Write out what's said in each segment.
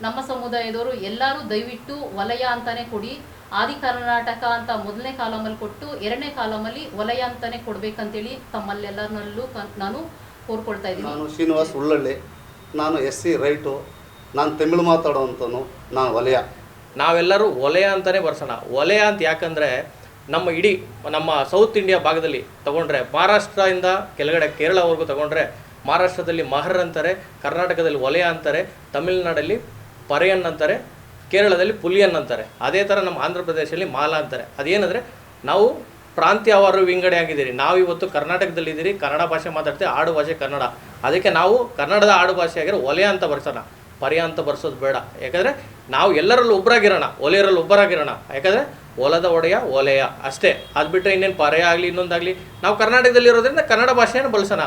ನಮ್ಮ ಸಮುದಾಯದವರು ಎಲ್ಲರೂ ದಯವಿಟ್ಟು ವಲಯ ಅಂತಾನೆ ಕೊಡಿ. ಆದಿ ಕರ್ನಾಟಕ ಅಂತ ಮೊದಲನೇ ಕಾಲಮಲ್ಲಿ ಕೊಟ್ಟು ಎರಡನೇ ಕಾಲಮಲ್ಲಿ ವಲಯ ಅಂತಾನೆ ಕೊಡ್ಬೇಕಂತೇಳಿ ತಮ್ಮಲ್ಲೆಲ್ಲರಲ್ಲೂ ಕ- ನಾನು ಕೋರ್ಕೊಳ್ತಾ ಇದ್ದೀನಿ. ನಾನು ಶ್ರೀನಿವಾಸ್ ಉಳ್ಳಳ್ಳಿ ನಾನು ಎಸ್ ಸಿ ರೈಟು ನಾನು ತಮಿಳು ಮಾತಾಡೋವಂಥನು ನಾನು ವಲಯ. ನಾವೆಲ್ಲರೂ ವಲಯ ಅಂತಲೇ ಬರ್ಸೋಣ. ವಲಯ ಅಂತ ಯಾಕಂದರೆ ನಮ್ಮ ಇಡೀ ನಮ್ಮ ಸೌತ್ ಇಂಡಿಯಾ ಭಾಗದಲ್ಲಿ ತಗೊಂಡ್ರೆ ಮಹಾರಾಷ್ಟ್ರದಿಂದ ಕೆಳಗಡೆ ಕೇರಳವರೆಗೂ ತಗೊಂಡ್ರೆ ಮಹಾರಾಷ್ಟ್ರದಲ್ಲಿ ಮಹರ್ ಅಂತಾರೆ ಕರ್ನಾಟಕದಲ್ಲಿ ವಲಯ ಅಂತಾರೆ ತಮಿಳುನಾಡಲ್ಲಿ ಪರೆಯನ್ ಅಂತಾರೆ ಕೇರಳದಲ್ಲಿ ಪುಲಿಯನ್ ಅಂತಾರೆ ಅದೇ ಥರ ನಮ್ಮ ಆಂಧ್ರ ಪ್ರದೇಶದಲ್ಲಿ ಮಾಲ ಅಂತಾರೆ. ಅದೇನಂದರೆ, ನಾವು ಪ್ರಾಂತ್ಯವಾರು ವಿಂಗಡೆ ಆಗಿದ್ದೀರಿ. ನಾವು ಇವತ್ತು ಕರ್ನಾಟಕದಲ್ಲಿದ್ದೀರಿ ಕನ್ನಡ ಭಾಷೆ ಮಾತಾಡ್ತೀವಿ ಆಡು ಭಾಷೆ ಕನ್ನಡ. ಅದಕ್ಕೆ ನಾವು ಕನ್ನಡದ ಆಡು ಭಾಷೆ ಆಗಿರೋ ಒಲೆ ಅಂತ ಬರ್ಸೋಣ. ಪರ್ಯ ಅಂತ ಬರ್ಸೋದು ಬೇಡ. ಯಾಕಂದರೆ, ನಾವು ಎಲ್ಲರಲ್ಲೂ ಒಬ್ಬರಾಗಿರೋಣ ಒಲೆಯರಲ್ಲಿ ಒಬ್ಬರಾಗಿರೋಣ. ಯಾಕಂದರೆ, ಒಲದ ಒಡೆಯ ಒಲೆಯ ಅಷ್ಟೇ. ಅದು ಬಿಟ್ಟರೆ ಇನ್ನೇನು ಪರ್ಯ ಆಗಲಿ, ಇನ್ನೊಂದಾಗಲಿ, ನಾವು ಕರ್ನಾಟಕದಲ್ಲಿ ಇರೋದ್ರಿಂದ ಕನ್ನಡ ಭಾಷೆಯನ್ನು ಬಳಸೋಣ.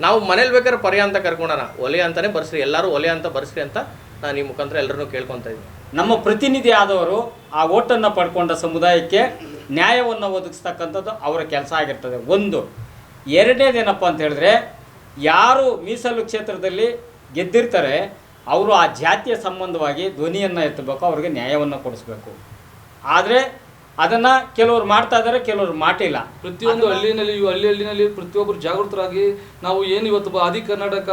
ನಾವು ಮನೇಲಿ ಬೇಕಾದ್ರೆ ಪರ್ಯ ಅಂತ ಕರ್ಕೊಳೋಣ ಒಲೆ ಅಂತಲೇ ಬರ್ಸ್ರಿ. ಎಲ್ಲರೂ ಒಲೆ ಅಂತ ಬರ್ಸ್ರಿ ಅಂತ ನಾನು ಈ ಮುಖಾಂತರ ಎಲ್ಲರನ್ನೂ ಕೇಳ್ಕೊತಾ ಇದ್ದೀನಿ. ನಮ್ಮ ಪ್ರತಿನಿಧಿ ಆದವರು ಆ ಓಟನ್ನು ಪಡ್ಕೊಂಡ ಸಮುದಾಯಕ್ಕೆ ನ್ಯಾಯವನ್ನು ಒದಗಿಸ್ತಕ್ಕಂಥದ್ದು ಅವರ ಕೆಲಸ ಆಗಿರ್ತದೆ. ಒಂದು ಎರಡನೇದೇನಪ್ಪ ಅಂತ ಹೇಳಿದ್ರೆ ಯಾರು ಮೀಸಲು ಕ್ಷೇತ್ರದಲ್ಲಿ ಗೆದ್ದಿರ್ತಾರೆ ಅವರು ಆ ಜಾತಿಯ ಸಂಬಂಧವಾಗಿ ಧ್ವನಿಯನ್ನು ಎತ್ತಬೇಕು ಅವ್ರಿಗೆ ನ್ಯಾಯವನ್ನು ಕೊಡಿಸ್ಬೇಕು. ಆದರೆ ಅದನ್ನು ಕೆಲವರು ಮಾಡ್ತಾ ಇದ್ದಾರೆ ಕೆಲವರು ಮಾಡಿಲ್ಲ ಪ್ರತಿಯೊಂದು ಹಳ್ಳಿನಲ್ಲಿ ಈ ಹಳ್ಳಿ ಹಳ್ಳಿನಲ್ಲಿ ಪ್ರತಿಯೊಬ್ಬರು ಜಾಗೃತರಾಗಿ ನಾವು ಏನು ಇವತ್ತು ಬ- ಆದಿ ಕರ್ನಾಟಕ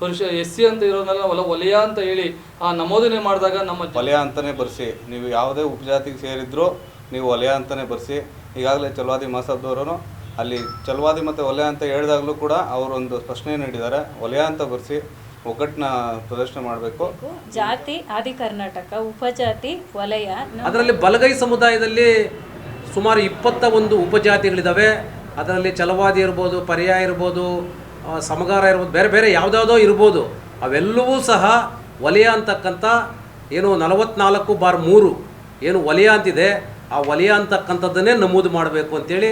ಪರಿಷ ಎಸ್ ಸಿ ಅಂತ ಇರೋದನ್ನೆಲ್ಲ ಒಲ ವಲಯ ಅಂತ ಹೇಳಿ ಆ ನಮೋದನೆ ಮಾಡಿದಾಗ ನಮ್ಮ ವಲಯ ಅಂತಲೇ ಬರ್ಸಿ. ನೀವು ಯಾವುದೇ ಉಪಜಾತಿಗೆ ಸೇರಿದ್ರು ನೀವು ವಲಯ ಅಂತಲೇ ಬರ್ಸಿ. ಈಗಾಗಲೇ ಚಲವಾದಿ ಮಹಸಬ್ದವರು ಅಲ್ಲಿ ಚಲವಾದಿ ಮತ್ತು ವಲಯ ಅಂತ ಹೇಳಿದಾಗಲೂ ಕೂಡ ಅವರೊಂದು ಪ್ರಶ್ನೆ ನೀಡಿದ್ದಾರೆ. ವಲಯ ಅಂತ ಬರ್ಸಿ ಒಗ್ಗಟ್ಟನ್ನ ಪ್ರದರ್ಶನ ಮಾಡಬೇಕು. ಜಾತಿ ಆದಿ ಕರ್ನಾಟಕ ಉಪಜಾತಿ ವಲಯ ಅದರಲ್ಲಿ ಬಲಗೈ ಸಮುದಾಯದಲ್ಲಿ ಸುಮಾರು ಇಪ್ಪತ್ತ ಒಂದು ಉಪಜಾತಿಗಳಿದ್ದಾವೆ ಅದರಲ್ಲಿ ಚಲವಾದಿ ಇರ್ಬೋದು ಪರ್ಯಾಯ ಇರ್ಬೋದು ಸಮಗಾರ ಇರ್ಬೋದು, ಬೇರೆ ಬೇರೆ ಯಾವುದ್ಯಾವುದೋ ಇರ್ಬೋದು, ಅವೆಲ್ಲವೂ ಸಹ ವಲಯ ಅಂತಕ್ಕಂಥ ಏನು ನಲವತ್ನಾಲ್ಕು ಬಾರ್ ಮೂರು ಏನು ವಲಯ ಅಂತಿದೆ, ಆ ವಲಯ ಅಂತಕ್ಕಂಥದ್ದನ್ನೇ ನಮೂದು ಮಾಡಬೇಕು ಅಂತೇಳಿ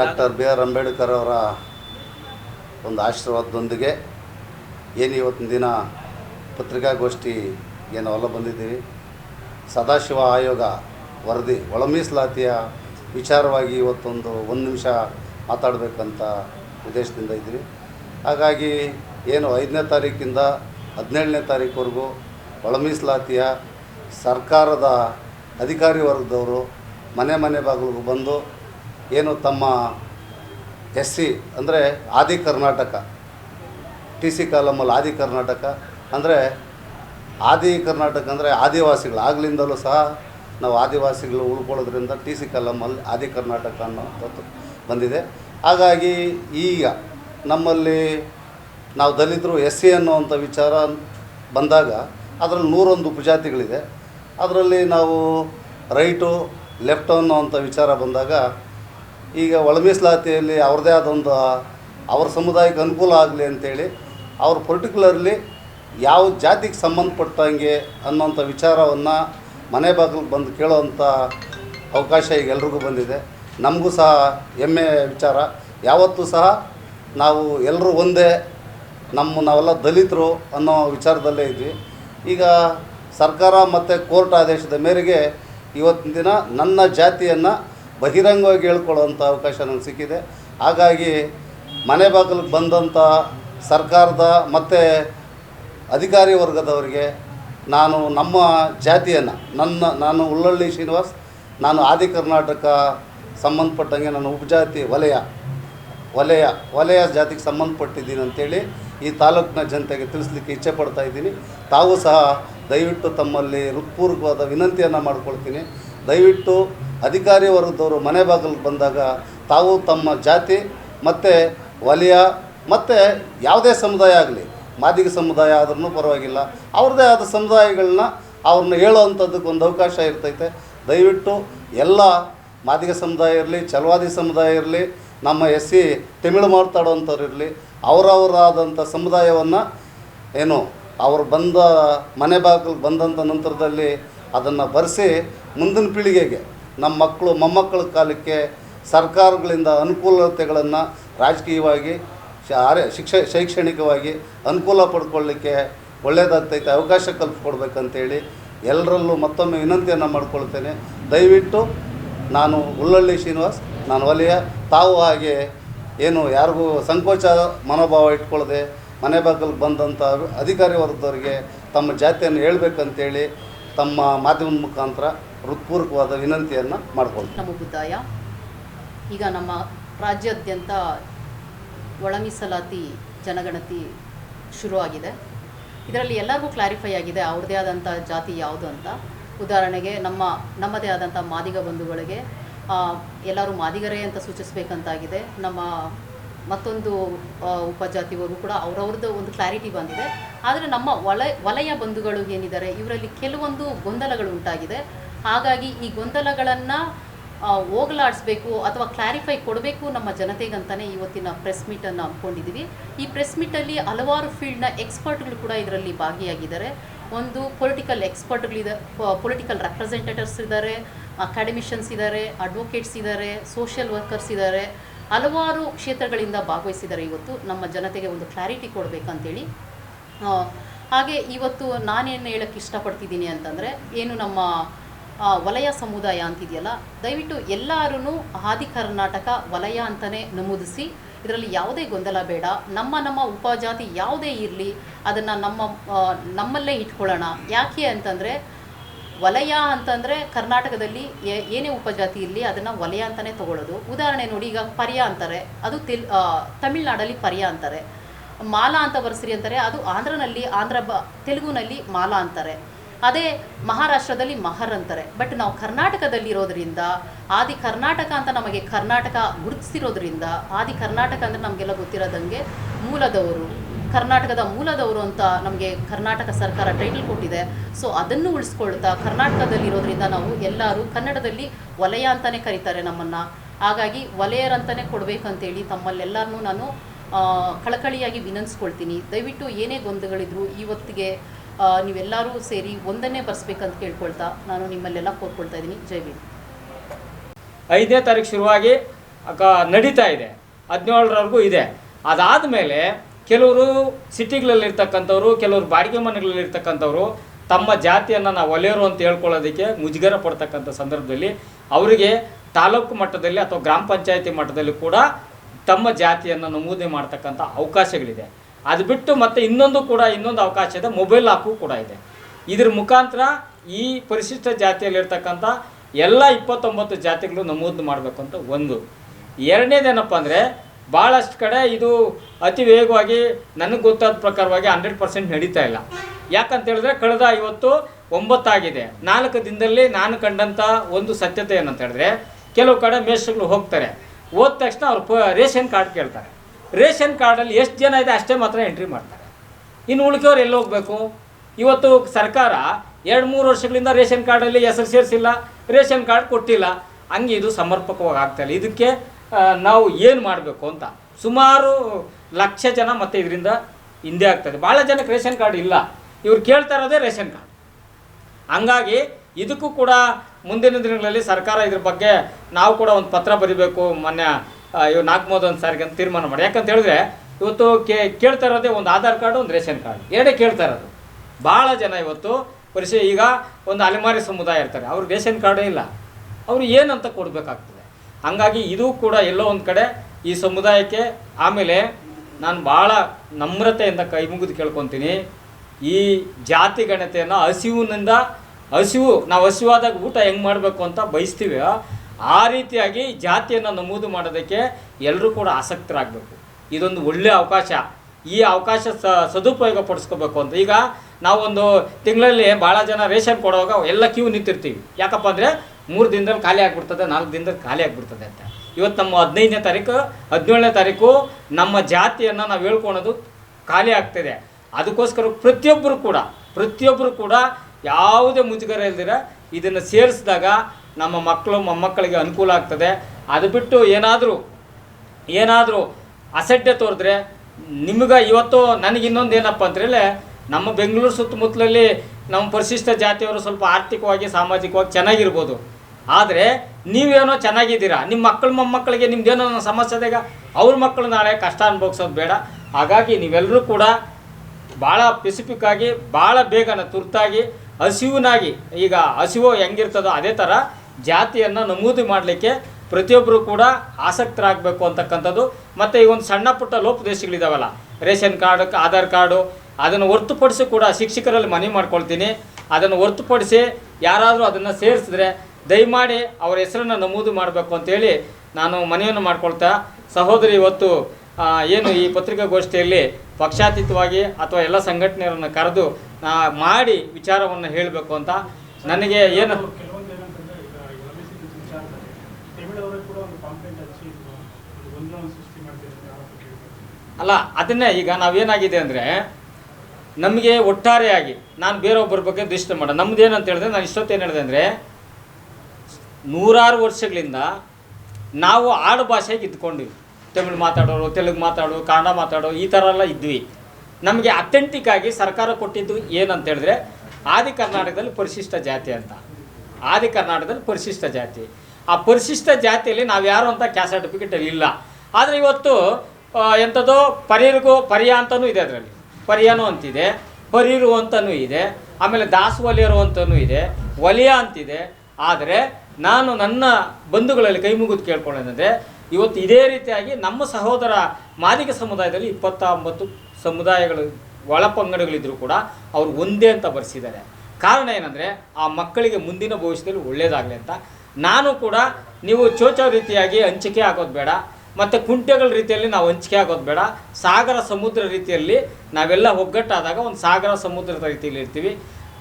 ಡಾಕ್ಟರ್ ಬಿ ಆರ್ ಅಂಬೇಡ್ಕರ್ ಅವರ ಒಂದು ಆಶೀರ್ವಾದದೊಂದಿಗೆ ಏನು ಇವತ್ತಿನ ದಿನ ಪತ್ರಿಕಾಗೋಷ್ಠಿ ಏನು ಹೊಲ ಬಂದಿದ್ದೀವಿ. ಸದಾಶಿವ ಆಯೋಗ ವರದಿ, ಒಳಮೀಸಲಾತಿಯ ವಿಚಾರವಾಗಿ ಇವತ್ತೊಂದು ಒಂದು ನಿಮಿಷ ಮಾತಾಡಬೇಕಂತ ಉದ್ದೇಶದಿಂದ ಇದ್ದೀವಿ. ಹಾಗಾಗಿ ಏನು ಐದನೇ ತಾರೀಕಿಂದ ಹದಿನೇಳನೇ ತಾರೀಕುವರೆಗೂ ಒಳ ಮೀಸಲಾತಿಯ ಸರ್ಕಾರದ ಅಧಿಕಾರಿ ವರ್ಗದವರು ಮನೆ ಮನೆ ಬಾಗಿಲಿಗೆ ಬಂದು ಏನು ತಮ್ಮ ಎಸ್ ಸಿ ಅಂದರೆ ಆದಿ ಕರ್ನಾಟಕ, ಟಿ ಸಿ ಕಾಲಮಲ್ಲಿ ಆದಿ ಕರ್ನಾಟಕ ಅಂದರೆ ಆದಿ ಕರ್ನಾಟಕ ಅಂದರೆ ಆದಿವಾಸಿಗಳು, ಆಗಲಿಂದಲೂ ಸಹ ನಾವು ಆದಿವಾಸಿಗಳು ಉಳ್ಕೊಳ್ಳೋದ್ರಿಂದ ಟಿ ಸಿ ಕಾಲಮಲ್ಲಿ ಆದಿ ಕರ್ನಾಟಕ ಅನ್ನೋ ಬಂದಿದೆ. ಹಾಗಾಗಿ ಈಗ ನಮ್ಮಲ್ಲಿ ನಾವು ದಲಿತರು ಎಸ್ ಸಿ ಅನ್ನುವಂಥ ವಿಚಾರ ಬಂದಾಗ ಅದರಲ್ಲಿ ನೂರೊಂದು ಉಪಜಾತಿಗಳಿದೆ. ಅದರಲ್ಲಿ ನಾವು ರೈಟು, ಲೆಫ್ಟು ಅನ್ನೋವಂಥ ವಿಚಾರ ಬಂದಾಗ ಈಗ ಒಳಮೀಸಲಾತಿಯಲ್ಲಿ ಅವ್ರದ್ದೇ ಆದೊಂದು ಅವ್ರ ಸಮುದಾಯಕ್ಕೆ ಅನುಕೂಲ ಆಗಲಿ ಅಂತೇಳಿ ಅವ್ರ ಪರ್ಟಿಕ್ಯುಲರ್ಲಿ ಯಾವ ಜಾತಿಗೆ ಸಂಬಂಧಪಟ್ಟಂಗೆ ಅನ್ನೋಂಥ ವಿಚಾರವನ್ನು ಮನೆ ಬಾಗಿಲು ಬಂದು ಕೇಳೋವಂಥ ಅವಕಾಶ ಈಗ ಎಲ್ರಿಗೂ ಬಂದಿದೆ. ನಮಗೂ ಸಹ ಹೆಮ್ಮೆ ವಿಚಾರ. ಯಾವತ್ತೂ ಸಹ ನಾವು ಎಲ್ಲರೂ ಒಂದೇ, ನಮ್ಮ ನಾವೆಲ್ಲ ದಲಿತರು ಅನ್ನೋ ವಿಚಾರದಲ್ಲೇ ಇದ್ವಿ. ಈಗ ಸರ್ಕಾರ ಮತ್ತು ಕೋರ್ಟ್ ಆದೇಶದ ಮೇರೆಗೆ ಇವತ್ತಿನ ದಿನ ನನ್ನ ಜಾತಿಯನ್ನು ಬಹಿರಂಗವಾಗಿ ಹೇಳ್ಕೊಳ್ಳೋವಂಥ ಅವಕಾಶ ನನಗೆ ಸಿಕ್ಕಿದೆ. ಹಾಗಾಗಿ ಮನೆ ಬಾಗಿಲಿಗೆ ಬಂದಂಥ ಸರ್ಕಾರದ ಮತ್ತು ಅಧಿಕಾರಿ ವರ್ಗದವರಿಗೆ ನಾನು ನಮ್ಮ ಜಾತಿಯನ್ನು, ನನ್ನ, ನಾನು ಉಳ್ಳಳ್ಳಿ ಶ್ರೀನಿವಾಸ್, ನಾನು ಆದಿ ಕರ್ನಾಟಕ ಸಂಬಂಧಪಟ್ಟಂಗೆ ನಾನು ಉಪಜಾತಿ ವಲಯ ವಲಯ ವಲಯ ಜಾತಿಗೆ ಸಂಬಂಧಪಟ್ಟಿದ್ದೀನಿ ಅಂತೇಳಿ ಈ ತಾಲೂಕಿನ ಜನತೆಗೆ ತಿಳಿಸ್ಲಿಕ್ಕೆ ಇಚ್ಛೆ ಪಡ್ತಾ ಇದ್ದೀನಿ. ತಾವು ಸಹ ದಯವಿಟ್ಟು ತಮ್ಮಲ್ಲಿ ಹೃತ್ಪೂರ್ವಕವಾದ ವಿನಂತಿಯನ್ನು ಮಾಡ್ಕೊಳ್ತೀನಿ. ದಯವಿಟ್ಟು ಅಧಿಕಾರಿ ವರ್ಗದವರು ಮನೆ ಬಾಗಿಲು ಬಂದಾಗ ತಾವು ತಮ್ಮ ಜಾತಿ ಮತ್ತು ವಲಯ ಮತ್ತು ಯಾವುದೇ ಸಮುದಾಯ ಆಗಲಿ, ಮಾದಿಗ ಸಮುದಾಯ ಆದ್ರೂ ಪರವಾಗಿಲ್ಲ, ಅವ್ರದ್ದೇ ಆದ ಸಮುದಾಯಗಳನ್ನ ಅವ್ರನ್ನ ಹೇಳೋವಂಥದ್ದಕ್ಕೆ ಒಂದು ಅವಕಾಶ ಇರ್ತೈತೆ. ದಯವಿಟ್ಟು ಎಲ್ಲ ಮಾದಿಗ ಸಮುದಾಯ ಇರಲಿ ಚಲವಾದಿ ಸಮುದಾಯ ಇರಲಿ ನಮ್ಮ ಎಸ್ ಸಿ ತಮಿಳು ಮಾತಾಡೋವಂಥವ್ರು ಇರಲಿ, ಅವರವರಾದಂಥ ಸಮುದಾಯವನ್ನು ಏನು ಅವರು ಬಂದ ಮನೆ ಬಾಗಿಲು ಬಂದಂಥ ನಂತರದಲ್ಲಿ ಅದನ್ನು ಬರೆಸಿ ಮುಂದಿನ ಪೀಳಿಗೆಗೆ, ನಮ್ಮ ಮಕ್ಕಳು, ಮೊಮ್ಮಕ್ಕಳ ಕಾಲಕ್ಕೆ ಸರ್ಕಾರಗಳಿಂದ ಅನುಕೂಲತೆಗಳನ್ನು ರಾಜಕೀಯವಾಗಿ ಶಿಕ್ಷ, ಶೈಕ್ಷಣಿಕವಾಗಿ ಅನುಕೂಲ ಪಡ್ಕೊಳ್ಳಿಕ್ಕೆ ಒಳ್ಳೆಯದಾಗ್ತೈತೆ ಅವಕಾಶ ಕಲ್ಪಿಸ್ಕೊಡ್ಬೇಕಂತೇಳಿ ಎಲ್ಲರಲ್ಲೂ ಮತ್ತೊಮ್ಮೆ ವಿನಂತಿಯನ್ನು ಮಾಡ್ಕೊಳ್ತೇನೆ. ದಯವಿಟ್ಟು ನಾನು ಉಳ್ಳಳ್ಳಿ ಶ್ರೀನಿವಾಸ್ ನಾನು ಒಲಿಯ ತಾವು ಹಾಗೆ ಏನು ಯಾರಿಗೂ ಸಂಕೋಚ ಮನೋಭಾವ ಇಟ್ಕೊಳ್ಳದೆ ಮನೆ ಬಾಗಿಲಿಗೆ ಬಂದಂಥ ಅಧಿಕಾರಿ ವರ್ಗದವರಿಗೆ ತಮ್ಮ ಜಾತಿಯನ್ನು ಹೇಳಬೇಕಂತೇಳಿ ತಮ್ಮ ಮಾಧ್ಯಮದ ಮುಖಾಂತರ ಹೃತ್ಪೂರ್ವಕವಾದ ವಿನಂತಿಯನ್ನು ನಮ್ಮ ಬುದ್ಧಾಯ ಈಗ ನಮ್ಮ ರಾಜ್ಯಾದ್ಯಂತ ಒಳ ಮೀಸಲಾತಿ ಜನಗಣತಿ ಶುರುವಾಗಿದೆ ಇದರಲ್ಲಿ ಎಲ್ಲರಿಗೂ ಕ್ಲಾರಿಫೈ ಆಗಿದೆ, ಅವ್ರದ್ದೇ ಆದಂಥ ಜಾತಿ ಯಾವುದು ಅಂತ. ಉದಾಹರಣೆಗೆ ನಮ್ಮ ನಮ್ಮದೇ ಆದಂಥ ಮಾದಿಗ ಬಂಧುಗಳಿಗೆ ಎಲ್ಲರೂ ಮಾದಿಗರೇ ಅಂತ ಸೂಚಿಸಬೇಕಂತಾಗಿದೆ. ನಮ್ಮ ಮತ್ತೊಂದು ಉಪಜಾತಿಯವರು ಕೂಡ ಅವರವ್ರದ್ದು ಒಂದು ಕ್ಲಾರಿಟಿ ಬಂದಿದೆ. ಆದರೆ ನಮ್ಮ ವಲಯ ವಲಯ ಬಂಧುಗಳು ಏನಿದ್ದಾರೆ, ಇವರಲ್ಲಿ ಕೆಲವೊಂದು ಗೊಂದಲಗಳು ಉಂಟಾಗಿದೆ. ಹಾಗಾಗಿ ಈ ಗೊಂದಲಗಳನ್ನು ಹೋಗಲಾಡಿಸ್ಬೇಕು ಅಥವಾ ಕ್ಲಾರಿಫೈ ಕೊಡಬೇಕು ನಮ್ಮ ಜನತೆಗಂತಲೇ ಇವತ್ತಿನ ಪ್ರೆಸ್ ಮೀಟನ್ನು ಹಮ್ಮಿಕೊಂಡಿದ್ದೀವಿ ಈ ಪ್ರೆಸ್ ಮೀಟಲ್ಲಿ ಹಲವಾರು ಫೀಲ್ಡ್ನ ಎಕ್ಸ್ಪರ್ಟ್ಗಳು ಕೂಡ ಇದರಲ್ಲಿ ಭಾಗಿಯಾಗಿದ್ದಾರೆ. ಒಂದು ಪೊಲಿಟಿಕಲ್ ಎಕ್ಸ್ಪರ್ಟ್ಗಳಿದೆ ಪೊಲಿಟಿಕಲ್ ರೆಪ್ರೆಸೆಂಟೇಟರ್ಸ್ ಇದ್ದಾರೆ. ಅಕಾಡೆಮಿಷಿಯನ್ಸ್ ಇದ್ದಾರೆ ಅಡ್ವೊಕೇಟ್ಸ್ ಇದ್ದಾರೆ ಸೋಷಿಯಲ್ ವರ್ಕರ್ಸ್ ಇದ್ದಾರೆ ಹಲವಾರು ಕ್ಷೇತ್ರಗಳಿಂದ ಭಾಗವಹಿಸಿದ್ದಾರೆ ಇವತ್ತು. ನಮ್ಮ ಜನತೆಗೆ ಒಂದು ಕ್ಲಾರಿಟಿ ಕೊಡಬೇಕಂತೇಳಿ. ಹಾಗೆ ಇವತ್ತು ನಾನೇನು ಹೇಳೋಕ್ಕೆ ಇಷ್ಟಪಡ್ತಿದ್ದೀನಿ ಅಂತಂದರೆ, ಏನು ನಮ್ಮ ವಲಯ ಸಮುದಾಯ ಅಂತಿದೆಯಲ್ಲ, ದಯವಿಟ್ಟು ಎಲ್ಲರೂ ಆದಿ ಕರ್ನಾಟಕ ವಲಯ ಅಂತಲೇ ನಮೂದಿಸಿ. ಇದರಲ್ಲಿ ಯಾವುದೇ ಗೊಂದಲ ಬೇಡ. ನಮ್ಮ ನಮ್ಮ ಉಪಜಾತಿ ಯಾವುದೇ ಇರಲಿ, ಅದನ್ನು ನಮ್ಮ ನಮ್ಮಲ್ಲೇ ಇಟ್ಕೊಳ್ಳೋಣ. ಯಾಕೆ ಅಂತಂದರೆ ವಲಯ ಅಂತಂದರೆ ಕರ್ನಾಟಕದಲ್ಲಿ ಏನೇ ಉಪಜಾತಿ ಇರಲಿ ಅದನ್ನು ವಲಯ ಅಂತಲೇ ತಗೊಳ್ಳೋದು. ಉದಾಹರಣೆ ನೋಡಿ, ಈಗ ಪರ್ಯ ಅಂತಾರೆ. ಅದು ತಿಲ್ ತಮಿಳ್ನಾಡಲ್ಲಿ ಪರ್ಯ ಅಂತಾರೆ. ಮಾಲಾ ಅಂತ ಬರ್ಸ್ರಿ ಅಂತಾರೆ. ಅದು ಆಂಧ್ರನಲ್ಲಿ, ಆಂಧ್ರ ಬ, ತೆಲುಗುನಲ್ಲಿ ಮಾಲಾ ಅಂತಾರೆ. ಅದೇ ಮಹಾರಾಷ್ಟ್ರದಲ್ಲಿ ಮಹರ್ ಅಂತಾರೆ. ಬಟ್ ನಾವು ಕರ್ನಾಟಕದಲ್ಲಿರೋದ್ರಿಂದ, ಆದಿ ಕರ್ನಾಟಕ ಅಂತ ನಮಗೆ ಕರ್ನಾಟಕ ಗುರುತಿಸಿರೋದ್ರಿಂದ, ಆದಿ ಕರ್ನಾಟಕ ಅಂದರೆ ನಮಗೆಲ್ಲ ಗೊತ್ತಿರೋದಂಗೆ ಮೂಲದವರು, ಕರ್ನಾಟಕದ ಮೂಲದವರು ಅಂತ ನಮಗೆ ಕರ್ನಾಟಕ ಸರ್ಕಾರ ಟೈಟಲ್ ಕೊಟ್ಟಿದೆ. ಸೊ ಅದನ್ನು ಉಳಿಸ್ಕೊಳ್ತಾ ಕರ್ನಾಟಕದಲ್ಲಿರೋದ್ರಿಂದ ನಾವು ಎಲ್ಲರೂ ಕನ್ನಡದಲ್ಲಿ ವಲಯ ಅಂತಲೇ ಕರೀತಾರೆ ನಮ್ಮನ್ನು. ಹಾಗಾಗಿ ವಲಯರಂತಲೇ ಕೊಡಬೇಕಂತೇಳಿ ತಮ್ಮಲ್ಲೆಲ್ಲರನ್ನೂ ನಾನು ಕಳಕಳಿಯಾಗಿ ವಿನಂತಿಸ್ಕೊಳ್ತೀನಿ ದಯವಿಟ್ಟು ಏನೇ ಗೊಂದಗಳಿದ್ರು ಇವತ್ತಿಗೆ ನೀವೆಲ್ಲರೂ ಸೇರಿ ಒಂದನ್ನೇ ಬರ್ಸ್ಬೇಕಂತ ಕೇಳ್ಕೊಳ್ತಾ ನಾನು ನಿಮ್ಮಲ್ಲೆಲ್ಲ ಕೋರ್ಕೊಳ್ತಾ ಇದ್ದೀನಿ. ಜೈ ಭೀಮ್. ಐದನೇ ತಾರೀಕು ಶುರುವಾಗಿ ನಡೀತಾ ಇದೆ. ಹದಿನೇಳರವರೆಗೂ ಇದೆ. ಅದಾದ ಮೇಲೆ ಕೆಲವರು ಸಿಟಿಗಳಲ್ಲಿರ್ತಕ್ಕಂಥವ್ರು, ಕೆಲವರು ಬಾಡಿಗೆ ಮನೆಗಳಲ್ಲಿರ್ತಕ್ಕಂಥವ್ರು ತಮ್ಮ ಜಾತಿಯನ್ನು ನಾವು ಒಲೆಯರು ಅಂತ ಹೇಳ್ಕೊಳ್ಳೋದಕ್ಕೆ ಮುಜುಗರ ಪಡ್ತಕ್ಕಂಥ ಸಂದರ್ಭದಲ್ಲಿ ಅವರಿಗೆ ತಾಲೂಕು ಮಟ್ಟದಲ್ಲಿ ಅಥವಾ ಗ್ರಾಮ ಪಂಚಾಯತಿ ಮಟ್ಟದಲ್ಲಿ ಕೂಡ ತಮ್ಮ ಜಾತಿಯನ್ನು ನಮೂದನೆ ಮಾಡ್ತಕ್ಕಂಥ ಅವಕಾಶಗಳಿದೆ. ಅದು ಬಿಟ್ಟು ಮತ್ತೆ ಇನ್ನೊಂದು ಕೂಡ, ಇನ್ನೊಂದು ಅವಕಾಶ ಇದೆ. ಮೊಬೈಲ್ ಆ್ಯಪು ಕೂಡ ಇದೆ. ಇದ್ರ ಮುಖಾಂತರ ಈ ಪರಿಶಿಷ್ಟ ಜಾತಿಯಲ್ಲಿರ್ತಕ್ಕಂಥ ಎಲ್ಲ ಇಪ್ಪತ್ತೊಂಬತ್ತು ಜಾತಿಗಳು ನಮೂದು ಮಾಡಬೇಕು ಅಂತ ಒಂದು. ಎರಡನೇದೇನಪ್ಪ ಅಂದರೆ ಭಾಳಷ್ಟು ಕಡೆ ಇದು ಅತಿ ವೇಗವಾಗಿ ನನಗೆ ಗೊತ್ತಾದ ಪ್ರಕಾರವಾಗಿ ಹಂಡ್ರೆಡ್ ಪರ್ಸೆಂಟ್ ನಡೀತಾ ಇಲ್ಲ. ಯಾಕಂತ ಹೇಳಿದ್ರೆ ಕಳೆದ ಇವತ್ತು ಒಂಬತ್ತಾಗಿದೆ. ನಾಲ್ಕು ದಿನದಲ್ಲಿ ನಾನು ಕಂಡಂಥ ಒಂದು ಸತ್ಯತೆ ಏನಂತ ಹೇಳಿದ್ರೆ, ಕೆಲವು ಕಡೆ ಮೇಷ್ಟ್ರುಗಳು ಹೋಗ್ತಾರೆ. ಹೋದ ತಕ್ಷಣ ಅವ್ರು ರೇಷನ್ ಕಾರ್ಡ್ ಕೇಳ್ತಾರೆ. ರೇಷನ್ ಕಾರ್ಡಲ್ಲಿ ಎಷ್ಟು ಜನ ಇದೆ ಅಷ್ಟೇ ಮಾತ್ರ ಎಂಟ್ರಿ ಮಾಡ್ತಾರೆ. ಇನ್ನು ಉಳಿಕೆಯವ್ರು ಎಲ್ಲಿ ಹೋಗಬೇಕು? ಇವತ್ತು ಸರ್ಕಾರ ಎರಡು ಮೂರು ವರ್ಷಗಳಿಂದ ರೇಷನ್ ಕಾರ್ಡಲ್ಲಿ ಹೆಸರು ಸೇರಿಸಿಲ್ಲ ರೇಷನ್ ಕಾರ್ಡ್ ಕೊಟ್ಟಿಲ್ಲ. ಹಂಗೆ ಇದು ಸಮರ್ಪಕವಾಗಿ ಆಗ್ತಾಯಿಲ್ಲ ಇದಕ್ಕೆ ನಾವು ಏನು ಮಾಡಬೇಕು ಅಂತ? ಸುಮಾರು ಲಕ್ಷ ಜನ ಮತ್ತು ಇದರಿಂದ ಹಿಂದೆ ಆಗ್ತದೆ ಭಾಳ ಜನಕ್ಕೆ ರೇಷನ್ ಕಾರ್ಡ್ ಇಲ್ಲ. ಇವ್ರು ಕೇಳ್ತಾ ಇರೋದೇ ರೇಷನ್ ಕಾರ್ಡ್. ಹಂಗಾಗಿ ಇದಕ್ಕೂ ಕೂಡ ಮುಂದಿನ ದಿನಗಳಲ್ಲಿ ಸರ್ಕಾರ ಇದ್ರ ಬಗ್ಗೆ ನಾವು ಕೂಡ ಒಂದು ಪತ್ರ ಬರೀಬೇಕು. ಮೊನ್ನೆ ಇವ್ ನಾಲ್ಕು ಸಾರಿಗೆ ಅಂತ ತೀರ್ಮಾನ ಮಾಡಿ. ಯಾಕಂತ ಹೇಳಿದ್ರೆ, ಇವತ್ತು ಕೇ, ಕೇಳ್ತಾ ಇರೋದೇ ಒಂದು ಆಧಾರ್ ಕಾರ್ಡು, ಒಂದು ರೇಷನ್ ಕಾರ್ಡ್. ಎರಡೇ ಕೇಳ್ತಾ ಇರೋದು. ಭಾಳ ಜನ ಇವತ್ತು ಪರಿಷೆ, ಈಗ ಒಂದು ಅಲೆಮಾರಿ ಸಮುದಾಯ ಇರ್ತಾರೆ. ಅವ್ರಿಗೆ ರೇಷನ್ ಕಾರ್ಡೇ ಇಲ್ಲ. ಅವರು ಏನಂತ ಕೊಡಬೇಕಾಗ್ತದೆ? ಹಂಗಾಗಿ ಇದು ಕೂಡ ಎಲ್ಲೋ ಒಂದು ಕಡೆ ಈ ಸಮುದಾಯಕ್ಕೆ ಆಮೇಲೆ ನಾನು ಭಾಳ ನಮ್ರತೆಯಿಂದ ಕೈ ಮುಗಿದು ಕೇಳ್ಕೊತೀನಿ. ಈ ಜಾತಿ ಗಣತೆಯನ್ನು ಹಸಿವಿನಿಂದ, ಹಸಿವು, ನಾವು ಹಸಿವಾದಾಗ ಊಟ ಹೆಂಗೆ ಮಾಡಬೇಕು ಅಂತ ಬಯಸ್ತೀವಿ ಆ ರೀತಿಯಾಗಿ ಜಾತಿಯನ್ನು ನಮೂದು ಮಾಡೋದಕ್ಕೆ ಎಲ್ಲರೂ ಕೂಡ ಆಸಕ್ತರಾಗಬೇಕು. ಇದೊಂದು ಒಳ್ಳೆಯ ಅವಕಾಶ. ಈ ಅವಕಾಶ ಸ, ಸದುಪಯೋಗ ಪಡಿಸ್ಕೋಬೇಕು ಅಂತ. ಈಗ ನಾವೊಂದು ತಿಂಗಳಲ್ಲಿ ಭಾಳ ಜನ ರೇಷನ್ ಕೊಡುವಾಗ ಎಲ್ಲ ಕ್ಯೂ ನಿಂತಿರ್ತೀವಿ. ಯಾಕಪ್ಪ ಅಂದರೆ ಮೂರು ದಿನದಲ್ಲಿ ಖಾಲಿ ಆಗಿಬಿಡ್ತದೆ, ನಾಲ್ಕು ದಿನದಲ್ಲಿ ಖಾಲಿ ಆಗಿಬಿಡ್ತದೆ ಅಂತ. ಇವತ್ತು ನಮ್ಮ ಹದಿನೈದನೇ ತಾರೀಕು, ಹದಿನೇಳನೇ ತಾರೀಕು ನಮ್ಮ ಜಾತಿಯನ್ನು ನಾವು ಹೇಳ್ಕೊಳೋದು ಖಾಲಿ ಆಗ್ತಿದೆ. ಅದಕ್ಕೋಸ್ಕರ ಪ್ರತಿಯೊಬ್ಬರು ಕೂಡ ಪ್ರತಿಯೊಬ್ಬರು ಕೂಡ ಯಾವುದೇ ಮುಜುಗರ ಇಲ್ದಿರ ಇದನ್ನು ಸೇರಿಸಿದಾಗ ನಮ್ಮ ಮಕ್ಕಳು ಮೊಮ್ಮಕ್ಕಳಿಗೆ ಅನುಕೂಲ ಆಗ್ತದೆ. ಅದು ಬಿಟ್ಟು ಏನಾದರೂ ಏನಾದರೂ ಅಸಡ್ಡೆ ತೋರಿದ್ರೆ ನಿಮ್ಗೆ ಇವತ್ತು ನನಗೆ ಇನ್ನೊಂದು ಏನಪ್ಪ ಅಂತೇಳಿ ನಮ್ಮ ಬೆಂಗಳೂರು ಸುತ್ತಮುತ್ತಲಲ್ಲಿ ನಮ್ಮ ಪರಿಶಿಷ್ಟ ಜಾತಿಯವರು ಸ್ವಲ್ಪ ಆರ್ಥಿಕವಾಗಿ, ಸಾಮಾಜಿಕವಾಗಿ ಚೆನ್ನಾಗಿರ್ಬೋದು. ಆದರೆ ನೀವೇನೋ ಚೆನ್ನಾಗಿದ್ದೀರಾ? ನಿಮ್ಮ ಮಕ್ಕಳು ಮೊಮ್ಮಕ್ಕಳಿಗೆ ನಿಮ್ದೇನೋ ಸಮಸ್ಯೆ ಅವ್ರ ಮಕ್ಕಳು ನಾಳೆ ಕಷ್ಟ ಅನುಭವಿಸೋದು ಬೇಡ. ಹಾಗಾಗಿ ನೀವೆಲ್ಲರೂ ಕೂಡ ಭಾಳ ಸ್ಪೆಸಿಫಿಕ್ ಆಗಿ ಭಾಳ ಬೇಗನೆ ತುರ್ತಾಗಿ, ಹಸಿವಿನಾಗಿ, ಈಗ ಹಸಿವು ಹೆಂಗಿರ್ತದೋ ಅದೇ ಥರ ಜಾತಿಯನ್ನು ನಮೂದು ಮಾಡಲಿಕ್ಕೆ ಪ್ರತಿಯೊಬ್ಬರು ಕೂಡ ಆಸಕ್ತರಾಗಬೇಕು ಅಂತಕ್ಕಂಥದ್ದು. ಮತ್ತು ಈ ಒಂದು ಸಣ್ಣ ಪುಟ್ಟ ಲೋಪದೇಶಗಳಿದಾವಲ್ಲ ರೇಷನ್ ಕಾರ್ಡ್, ಆಧಾರ್ ಕಾರ್ಡು, ಅದನ್ನು ಹೊರತುಪಡಿಸಿ ಕೂಡ ಶಿಕ್ಷಕರಲ್ಲಿ ಮನವಿ ಮಾಡ್ಕೊಳ್ತೀನಿ. ಅದನ್ನು ಹೊರ್ತುಪಡಿಸಿ ಯಾರಾದರೂ ಅದನ್ನು ಸೇರಿಸಿದ್ರೆ ದಯಮಾಡಿ ಅವರ ಹೆಸರನ್ನು ನಮೂದು ಮಾಡಬೇಕು ಅಂತೇಳಿ ನಾನು ಮನವಿಯನ್ನು ಮಾಡ್ಕೊಳ್ತಾ, ಸಹೋದರಿ ಇವತ್ತು ಏನು ಈ ಪತ್ರಿಕಾಗೋಷ್ಠಿಯಲ್ಲಿ ಪಕ್ಷಾತೀತವಾಗಿ ಅಥವಾ ಎಲ್ಲ ಸಂಘಟನೆಯರನ್ನು ಕರೆದು ಮಾಡಿ ವಿಚಾರವನ್ನು ಹೇಳಬೇಕು ಅಂತ. ನನಗೆ ಏನು ಕೆಲವೊಂದು ಏನಂತಂದ್ರೆ ಈಗ ಎಲ್ ವಿಚಾರದಲ್ಲಿ ತಮಿಳವರೇ ಕೂಡ ಒಂದು ಕಾಂಪ್ಲೇಂಟ್ ಹಚ್ಚಿ ಇದು ಒಂದು ಗೊಂದಲವನ್ನು ಸೃಷ್ಟಿ ಮಾಡ್ತಿದ್ದಾರೆ ಆರೋಪ ಕೇಳಿಬರ್ತೀವಿ ಅಲ್ಲ, ಅದನ್ನೇ ಈಗ ನಾವೇನಾಗಿದೆ ಅಂದರೆ ನಮಗೆ ಒಟ್ಟಾರೆಯಾಗಿ ನಾನು ಬೇರೊಬ್ಬರ ಬಗ್ಗೆ ದೃಷ್ಟಿ ಮಾಡ ನಮ್ದು ಏನಂತ ಹೇಳಿದ್ರೆ ನಾನು ಇಷ್ಟೊತ್ತೇನು ಹೇಳಿದೆ ಅಂದರೆ ನೂರಾರು ವರ್ಷಗಳಿಂದ ನಾವು ಆಡು ಭಾಷೆಗೆ ಇದ್ಕೊಂಡಿವಿ. ತಮಿಳು ಮಾತಾಡೋರು, ತೆಲುಗು ಮಾತಾಡೋರು, ಕನ್ನಡ ಮಾತಾಡೋ ಈ ಥರ ಎಲ್ಲ ಇದ್ವಿ. ನಮಗೆ ಅಥೆಂಟಿಕ್ ಆಗಿ ಸರ್ಕಾರ ಕೊಟ್ಟಿದ್ದು ಏನಂತ ಹೇಳಿದ್ರೆ ಆದಿ ಕರ್ನಾಟಕದಲ್ಲಿ ಪರಿಶಿಷ್ಟ ಜಾತಿ ಅಂತ. ಆದಿ ಕರ್ನಾಟಕದಲ್ಲಿ ಪರಿಶಿಷ್ಟ ಜಾತಿ. ಆ ಪರಿಶಿಷ್ಟ ಜಾತಿಯಲ್ಲಿ ನಾವು ಯಾರು ಅಂತ ಕ್ಯಾಸ್ಟ್ ಸರ್ಟಿಫಿಕೇಟ್ ಇಲ್ಲ. ಆದರೆ ಇವತ್ತು ಎಂಥದೋ ಪರಿರಿಗೂ ಪರಿಯ ಅಂತಲೂ ಇದೆ ಅದರಲ್ಲಿ. ಪರಿಯನು ಅಂತಿದೆ ಪರಿರು ಅಂತಲೂ ಇದೆ, ಆಮೇಲೆ ದಾಸವಲಿಯರು ಅಂತಲೂ ಇದೆ ಒಲಿಯ ಅಂತಿದೆ. ಆದರೆ ನಾನು ನನ್ನ ಬಂಧುಗಳಲ್ಲಿ ಕೈ ಮುಗಿದು ಕೇಳ್ಕೊಳ್ಳೋದಂದರೆ, ಇವತ್ತು ಇದೇ ರೀತಿಯಾಗಿ ನಮ್ಮ ಸಹೋದರ ಮಾದಿಗ ಸಮುದಾಯದಲ್ಲಿ ಇಪ್ಪತ್ತ ಒಂಬತ್ತು ಸಮುದಾಯಗಳು ಒಳಪಂಗಡಗಳಿದ್ದರೂ ಕೂಡ ಅವರು ಒಂದೇ ಅಂತ ಬರೆಸಿದ್ದಾರೆ. ಕಾರಣ ಏನಂದರೆ, ಆ ಮಕ್ಕಳಿಗೆ ಮುಂದಿನ ಭವಿಷ್ಯದಲ್ಲಿ ಒಳ್ಳೆಯದಾಗಲಿ ಅಂತ. ನಾನು ಕೂಡ ನೀವು ಚೋಚ ರೀತಿಯಾಗಿ ಹಂಚಿಕೆ ಆಗೋದು ಬೇಡ. ಮತ್ತು ಕುಂಟೆಗಳ ರೀತಿಯಲ್ಲಿ ನಾವು ಹಂಚಿಕೆ ಆಗೋದು ಬೇಡ. ಸಾಗರ ಸಮುದ್ರ ರೀತಿಯಲ್ಲಿ ನಾವೆಲ್ಲ ಒಗ್ಗಟ್ಟಾದಾಗ ಒಂದು ಸಾಗರ ಸಮುದ್ರದ ರೀತಿಯಲ್ಲಿ ಇರ್ತೀವಿ.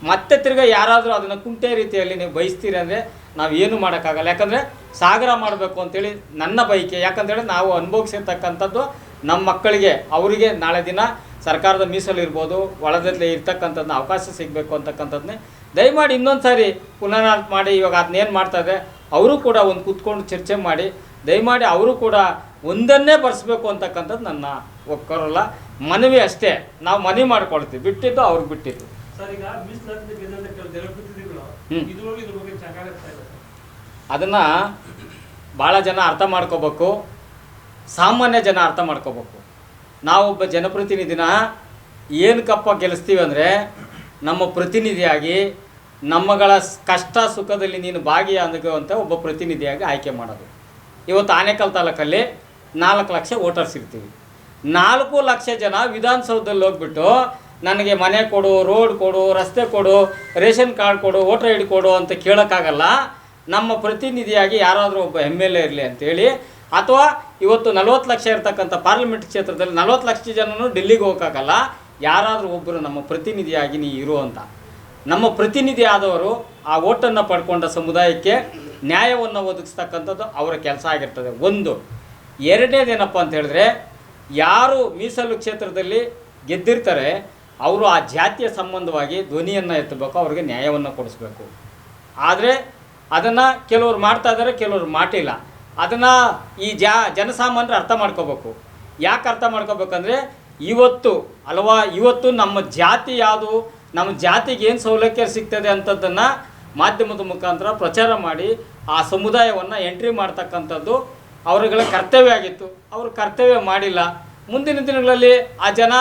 ಮತ್ತೆ ತಿರ್ಗಾ ಯಾರಾದರೂ ಅದನ್ನು ಕುಂಟೆ ರೀತಿಯಲ್ಲಿ ನೀವು ಬಯಸ್ತೀರಿ ಅಂದರೆ ನಾವು ಏನು ಮಾಡೋಕ್ಕಾಗಲ್ಲ. ಯಾಕಂದರೆ ಸಾಗರ ಮಾಡಬೇಕು ಅಂತೇಳಿ ನನ್ನ ಬಯಕೆ. ಯಾಕಂತೇಳಿ ನಾವು ಅನುಭವಿಸಿರ್ತಕ್ಕಂಥದ್ದು ನಮ್ಮ ಮಕ್ಕಳಿಗೆ, ಅವರಿಗೆ ನಾಳೆ ದಿನ ಸರ್ಕಾರದ ಮೀಸಲು ಇರ್ಬೋದು, ಒಳದಲ್ಲಿ ಇರ್ತಕ್ಕಂಥದ್ದನ್ನ ಅವಕಾಶ ಸಿಗಬೇಕು ಅಂತಕ್ಕಂಥದ್ದನ್ನೇ ದಯಮಾಡಿ ಇನ್ನೊಂದು ಸಾರಿ ಪುನರಾವರ್ತ ಮಾಡಿ ಇವಾಗ ಅದನ್ನೇನು ಮಾಡ್ತಾ ಇದೆ ಅವರು ಕೂಡ ಒಂದು ಕೂತ್ಕೊಂಡು ಚರ್ಚೆ ಮಾಡಿ ದಯಮಾಡಿ ಅವರು ಕೂಡ ಒಂದನ್ನೇ ಬರೆಸ್ಬೇಕು ಅಂತಕ್ಕಂಥದ್ದು ನನ್ನ ಒಕ್ಕರಲ್ಲ ಮನವಿ ಅಷ್ಟೇ. ನಾವು ಮನವಿ ಮಾಡ್ಕೊಳ್ತೀವಿ. ಬಿಟ್ಟಿದ್ದು ಅವ್ರಿಗೆ ಬಿಟ್ಟಿದ್ದು. ಅದನ್ನು ಭಾಳ ಜನ ಅರ್ಥ ಮಾಡ್ಕೋಬೇಕು. ಸಾಮಾನ್ಯ ಜನ ಅರ್ಥ ಮಾಡ್ಕೋಬೇಕು. ನಾವೊಬ್ಬ ಜನಪ್ರತಿನಿಧಿನ ಏನಕ್ಕಪ್ಪ ಗೆಲ್ಲಿಸ್ತೀವಿ ಅಂದರೆ ನಮ್ಮ ಪ್ರತಿನಿಧಿಯಾಗಿ ನಮ್ಮಗಳ ಕಷ್ಟ ಸುಖದಲ್ಲಿ ನೀನು ಭಾಗಿಯಾಗುವಂಥ ಒಬ್ಬ ಪ್ರತಿನಿಧಿಯಾಗಿ ಆಯ್ಕೆ ಮಾಡೋದು. ಇವತ್ತು ಆನೇಕಲ್ ತಾಲೂಕಲ್ಲಿ ನಾಲ್ಕು ಲಕ್ಷ ವೋಟರ್ಸ್ ಇರ್ತೀವಿ. ನಾಲ್ಕು ಲಕ್ಷ ಜನ ವಿಧಾನಸೌಧದಲ್ಲಿ ಹೋಗ್ಬಿಟ್ಟು ನನಗೆ ಮನೆ ಕೊಡು, ರೋಡ್ ಕೊಡು, ರಸ್ತೆ ಕೊಡು, ರೇಷನ್ ಕಾರ್ಡ್ ಕೊಡು, ವೋಟರ್ ಐ ಡಿ ಕೊಡು ಅಂತ ಕೇಳೋಕ್ಕಾಗಲ್ಲ. ನಮ್ಮ ಪ್ರತಿನಿಧಿಯಾಗಿ ಯಾರಾದರೂ ಒಬ್ಬ ಎಂ ಎಲ್ ಎ ಇರಲಿ ಅಂತೇಳಿ ಅಥವಾ ಇವತ್ತು ನಲ್ವತ್ತು ಲಕ್ಷ ಇರ್ತಕ್ಕಂಥ ಪಾರ್ಲಿಮೆಂಟ್ ಕ್ಷೇತ್ರದಲ್ಲಿ ನಲ್ವತ್ತು ಲಕ್ಷ ಜನನು ಡೆಲ್ಲಿಗೆ ಹೋಗೋಕ್ಕಾಗಲ್ಲ. ಯಾರಾದರೂ ಒಬ್ಬರು ನಮ್ಮ ಪ್ರತಿನಿಧಿಯಾಗಿ ನೀ ಇರು ಅಂತ. ನಮ್ಮ ಪ್ರತಿನಿಧಿ ಆದವರು ಆ ಓಟನ್ನು ಪಡ್ಕೊಂಡ ಸಮುದಾಯಕ್ಕೆ ನ್ಯಾಯವನ್ನು ಒದಗಿಸ್ತಕ್ಕಂಥದ್ದು ಅವರ ಕೆಲಸ ಆಗಿರ್ತದೆ. ಒಂದು, ಎರಡನೇದೇನಪ್ಪ ಅಂತ ಹೇಳಿದ್ರೆ, ಯಾರು ಮೀಸಲು ಕ್ಷೇತ್ರದಲ್ಲಿ ಗೆದ್ದಿರ್ತಾರೆ, ಅವರು ಆ ಜಾತಿಯ ಸಂಬಂಧವಾಗಿ ಧ್ವನಿಯನ್ನು ಎತ್ತಬೇಕು, ಅವ್ರಿಗೆ ನ್ಯಾಯವನ್ನು ಕೊಡಿಸ್ಬೇಕು. ಆದರೆ, ಅದನ್ನು ಕೆಲವರು ಮಾಡ್ತಾ ಇದ್ದಾರೆ ಕೆಲವರು ಮಾಡಿಲ್ಲ. ಅದನ್ನು ಈ ಜಾ, ಜನಸಾಮಾನ್ಯರು ಅರ್ಥ ಮಾಡ್ಕೋಬೇಕು. ಯಾಕೆ ಅರ್ಥ ಮಾಡ್ಕೋಬೇಕಂದ್ರೆ, ಇವತ್ತು, ಅಲ್ವಾ, ಇವತ್ತು ನಮ್ಮ ಜಾತಿ ಯಾವುದು, ನಮ್ಮ ಜಾತಿಗೆ ಏನು ಸೌಲಭ್ಯ ಸಿಗ್ತದೆ ಅಂಥದ್ದನ್ನು ಮಾಧ್ಯಮದ ಮುಖಾಂತರ ಪ್ರಚಾರ ಮಾಡಿ ಆ ಸಮುದಾಯವನ್ನು ಎಂಟ್ರಿ ಮಾಡ್ತಕ್ಕಂಥದ್ದು ಅವರುಗಳ ಕರ್ತವ್ಯ ಆಗಿತ್ತು. ಅವರು ಕರ್ತವ್ಯ ಮಾಡಿಲ್ಲ. ಮುಂದಿನ ದಿನಗಳಲ್ಲಿ ಆ ಜನ